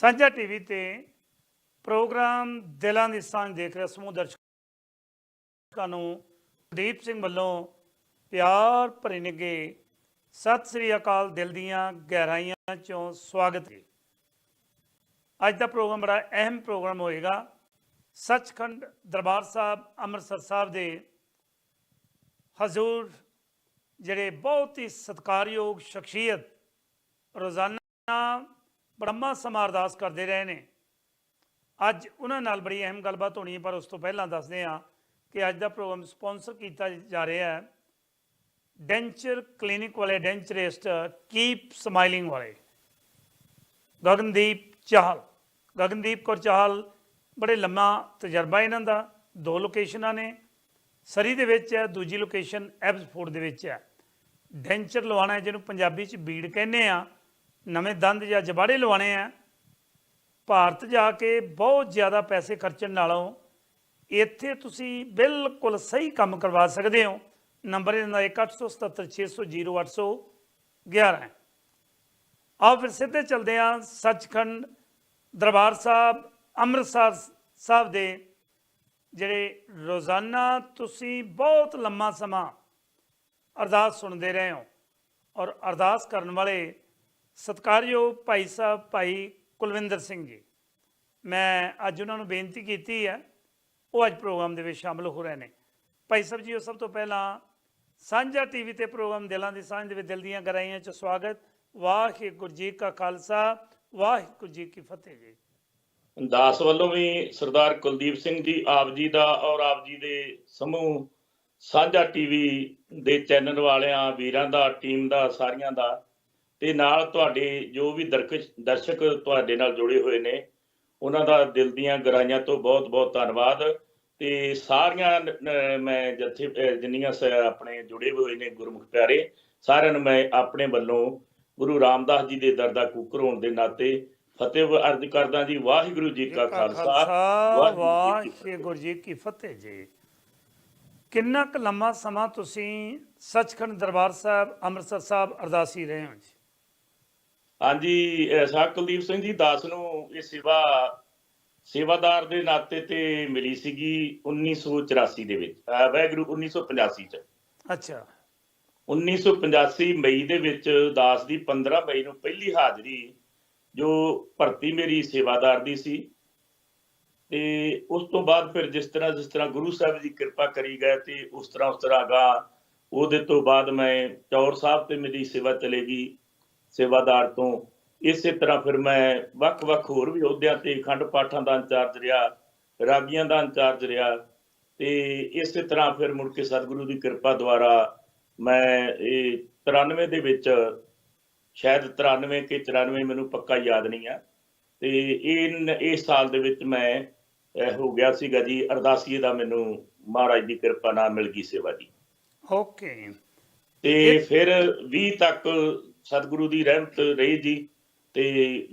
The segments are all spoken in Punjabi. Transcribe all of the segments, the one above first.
ਸਾਂਝਾ ਟੀਵੀ ਤੇ ਪ੍ਰੋਗਰਾਮ ਦਿਲਾਂ ਦੀ ਸਾਂਝ ਦੇਖ ਰਹੇ ਸਮੂਹ ਦਰਸ਼ਕਾਂ ਨੂੰ। ਦੀਪ ਸਿੰਘ ਵੱਲੋਂ ਪਿਆਰ ਭਰੇ ਨਿੱਘੇ ਸਤਿ ਸ੍ਰੀ ਅਕਾਲ ਦਿਲ ਦੀਆਂ ਗਹਿਰਾਈਆਂ ਚੋਂ ਸਵਾਗਤ। ਹੈ ਅੱਜ ਦਾ ਪ੍ਰੋਗਰਾਮ ਬੜਾ ਅਹਿਮ ਪ੍ਰੋਗਰਾਮ ਹੋਏਗਾ। ਸੱਚਖੰਡ ਦਰਬਾਰ ਸਾਹਿਬ ਅੰਮ੍ਰਿਤਸਰ ਸਾਹਿਬ ਦੇ ਹਜ਼ੂਰ ਜਿਹੜੇ ਬਹੁਤ ਹੀ ਸਤਿਕਾਰਯੋਗ ਸ਼ਖਸੀਅਤ ਰੋਜ਼ਾਨਾ ਬੜੰਮਾ ਸਮਾਂ ਅਰਦਾਸ ਕਰਦੇ ਰਹੇ ਨੇ। ਅੱਜ ਉਹਨਾਂ ਨਾਲ ਬੜੀ ਅਹਿਮ ਗੱਲਬਾਤ ਹੋਣੀ ਹੈ, ਪਰ ਉਸ ਤੋਂ ਪਹਿਲਾਂ ਦੱਸਦੇ ਹਾਂ ਕਿ ਅੱਜ ਦਾ ਪ੍ਰੋਗਰਾਮ ਸਪਾਂਸਰ ਕੀਤਾ ਜਾ ਰਿਹਾ ਹੈ ਡੈਂਚਰ ਕਲੀਨਿਕ ਵਾਲੇ, ਡੈਂਚਰਿਸਟ ਕੀਪ ਸਮਾਈਲਿੰਗ ਵਾਲੇ, ਗਗਨਦੀਪ ਚਾਹਲ। ਗਗਨਦੀਪ ਕੌਰ ਚਾਹਲ ਬੜੇ ਲੰਮਾ ਤਜਰਬਾ ਇਹਨਾਂ ਦਾ, ਦੋ ਲੋਕੇਸ਼ਨਾਂ ਨੇ। ਸਰੀ ਦੇ ਵਿੱਚ ਹੈ, ਦੂਜੀ ਲੋਕੇਸ਼ਨ ਐਬਸਫੋਰਡ ਦੇ ਵਿੱਚ ਹੈ। ਡੈਂਚਰ ਲਵਾਉਣਾ ਜਿਹਨੂੰ ਪੰਜਾਬੀ ਚ ਬੀੜ ਕਹਿੰਦੇ ਆ ਨਵੇਂ ਦੰਦ ਜਾਂ ਜਬਾੜੇ ਲਵਾਉਣੇ ਆ, ਭਾਰਤ ਜਾ ਕੇ ਬਹੁਤ ਜ਼ਿਆਦਾ ਪੈਸੇ ਖਰਚਣ ਨਾਲੋਂ ਇੱਥੇ ਤੁਸੀਂ ਬਿਲਕੁਲ ਸਹੀ ਕੰਮ ਕਰਵਾ ਸਕਦੇ ਹੋ। ਨੰਬਰ ਇਹਨਾਂ ਦਾ 1876000811 ਹੈ। ਆਓ ਫਿਰ ਸਿੱਧੇ ਚਲਦੇ ਹਾਂ ਸੱਚਖੰਡ ਦਰਬਾਰ ਸਾਹਿਬ, ਅੰਮ੍ਰਿਤਸਰ ਸਾਹਿਬ ਦੇ ਜਿਹੜੇ ਰੋਜ਼ਾਨਾ ਤੁਸੀਂ ਬਹੁਤ ਲੰਮਾ ਸਮਾਂ ਅਰਦਾਸ ਸੁਣਦੇ ਰਹੇ ਹੋ ਔਰ ਅਰਦਾਸ ਕਰਨ ਵਾਲੇ ਸਤਿਕਾਰਯੋਗ ਭਾਈ ਸਾਹਿਬ ਭਾਈ ਕੁਲਵਿੰਦਰ ਸਿੰਘ ਜੀ। ਮੈਂ ਅੱਜ ਉਹਨਾਂ ਨੂੰ ਬੇਨਤੀ ਕੀਤੀ ਹੈ, ਉਹ ਅੱਜ ਪ੍ਰੋਗਰਾਮ ਦੇ ਵਿੱਚ ਸ਼ਾਮਲ ਹੋ ਰਹੇ ਨੇ। ਭਾਈ ਸਾਹਿਬ ਜੀ, ਉਹ ਸਭ ਤੋਂ ਪਹਿਲਾਂ ਸਾਂਝਾ ਟੀਵੀ ਤੇ ਪ੍ਰੋਗਰਾਮ ਦਿਲਾਂ ਦੀ ਸਾਂਝ ਦੇ ਵਿੱਚ ਦਿਲ ਦੀਆਂ ਗਰਾਈਆਂ 'ਚ ਸਵਾਗਤ। ਵਾਹਿਗੁਰੂ ਜੀ ਕਾ ਖਾਲਸਾ, ਵਾਹਿਗੁਰੂ ਜੀ ਕੀ ਫਤਿਹ ਜੀ। ਦਾਸ ਵੱਲੋਂ ਵੀ ਸਰਦਾਰ ਕੁਲਦੀਪ ਸਿੰਘ ਜੀ ਆਪ ਜੀ ਦਾ ਔਰ ਆਪ ਜੀ ਦੇ ਸਮੂਹ ਸਾਂਝਾ ਟੀਵੀ ਦੇ ਚੈਨਲ ਵਾਲਿਆਂ, ਵੀਰਾਂ ਦਾ, ਟੀਮ ਦਾ, ਸਾਰੀਆਂ ਦਾ ਤੇ ਨਾਲ ਤੁਹਾਡੇ ਜੋ ਵੀ ਦਰਸ਼ਕ ਤੁਹਾਡੇ ਨਾਲ ਜੁੜੇ ਹੋਏ ਨੇ ਉਹਨਾਂ ਦਾ ਦਿਲ ਦੀਆਂ ਗਹਿਰਾਈਆਂ ਤੋਂ ਬਹੁਤ-ਬਹੁਤ ਧੰਨਵਾਦ। ਤੇ ਸਾਰੀਆਂ ਮੈਂ ਜਥੇ ਜਿੰਨੀਆਂ ਆਪਣੇ ਜੁੜੇ ਹੋਏ ਨੇ ਗੁਰਮੁਖ ਪਿਆਰੇ ਸਾਰਿਆਂ ਨੂੰ ਮੈਂ ਆਪਣੇ ਵੱਲੋਂ ਗੁਰੂ ਰਾਮਦਾਸ ਜੀ ਦੇ ਦਰ ਦਾ ਕੂਕਰ ਹੋਣ ਦੇ ਨਾਤੇ ਫਤਿਹ ਅਰਜ਼ ਕਰਦਾ ਜੀ। ਵਾਹਿਗੁਰੂ ਜੀ ਕਾ ਖਾਲਸਾ। ਵਾਹਿਗੁਰੂ ਜੀ ਕੀ ਫਤਿਹ ਜੀ। ਕਿੰਨਾ ਕੁ ਲੰਮਾ ਸਮਾਂ ਤੁਸੀਂ ਸੱਚਖੰਡ ਦਰਬਾਰ ਸਾਹਿਬ ਅੰਮ੍ਰਿਤਸਰ ਸਾਹਿਬ ਅਰਦਾਸੀ ਰਹੇ ਹੋ ਜੀ? ਹਾਂਜੀ ਅਹ ਸਾਹ ਕੁਲਦੀਪ ਸਿੰਘ ਜੀ ਦਾਸ ਨੂੰ ਇਹ ਸੇਵਾ ਸੇਵਾਦਾਰ ਦੇ ਨਾਤੇ ਤੇ ਮਿਲੀ ਸੀਗੀ 1984 ਦੇ ਵਿੱਚ ਅਹ ਵਾਹਿਗੁਰੂ 1985 ਚ। ਅੱਛਾ। 1985 ਮਈ ਦੇ ਵਿੱਚ ਦਾਸ ਦੀ 15 ਮਈ ਨੂੰ ਪਹਿਲੀ ਹਾਜ਼ਰੀ ਜੋ ਭਰਤੀ ਮੇਰੀ ਸੇਵਾਦਾਰ ਦੀ ਸੀ। ਤੇ ਉਸ ਤੋਂ ਬਾਅਦ ਫਿਰ ਜਿਸ ਤਰ੍ਹਾਂ ਜਿਸ ਤਰ੍ਹਾਂ ਗੁਰੂ ਸਾਹਿਬ ਦੀ ਕਿਰਪਾ ਕਰੀ ਗਏ ਤੇ ਉਸ ਤਰ੍ਹਾਂ ਉਸ ਤਰ੍ਹਾਂ ਗਾ। ਉਹਦੇ ਤੋਂ ਬਾਅਦ ਮੈਂ ਚੌਰ ਸਾਹਿਬ ਤੇ ਮੇਰੀ ਸੇਵਾ ਚਲੇਗੀ। ਸੇਵਾਦਾਰ ਤੋਂ। ਇਸੇ ਤਰ੍ਹਾਂ ਫਿਰ ਮੈਂ ਵੱਖ-ਵੱਖ ਹੋਰ ਵੀ ਅਹੁਦਿਆਂ ਤੇ ਖੰਡ ਪਾਠਾਂ ਦਾ ਇੰਚਾਰਜ ਰਿਹਾ ਰਾਗੀਆਂ ਦਾ ਇੰਚਾਰਜ ਰਿਹਾ ਤੇ ਇਸੇ ਤਰ੍ਹਾਂ ਫਿਰ ਮੁੜ ਕੇ ਸਤਿਗੁਰੂ ਦੀ ਕਿਰਪਾ ਦੁਆਰਾ ਮੈਂ ਇਹ 93 ਦੇ ਵਿੱਚ ਸ਼ਾਇਦ 93 ਕਿ 94 ਮੈਨੂੰ ਪੱਕਾ ਯਾਦ ਨਹੀਂ ਆ ਤੇ ਇਹ ਇਸ ਸਾਲ ਦੇ ਵਿੱਚ ਮੈਂ ਹੋ ਗਿਆ ਸੀਗਾ ਜੀ ਅਰਦਾਸੀਏ ਦਾ ਮੈਨੂੰ ਮਹਾਰਾਜ ਦੀ ਕਿਰਪਾ ਨਾਲ ਮਿਲ ਗਈ ਸੇਵਾ ਜੀ। ਓਕੇ। ਤੇ ਫਿਰ 20 ਤੱਕ ਸਤਿਗੁਰੂ ਦੀ ਰਹਿਮਤ ਰਹੀ ਜੀ ਤੇ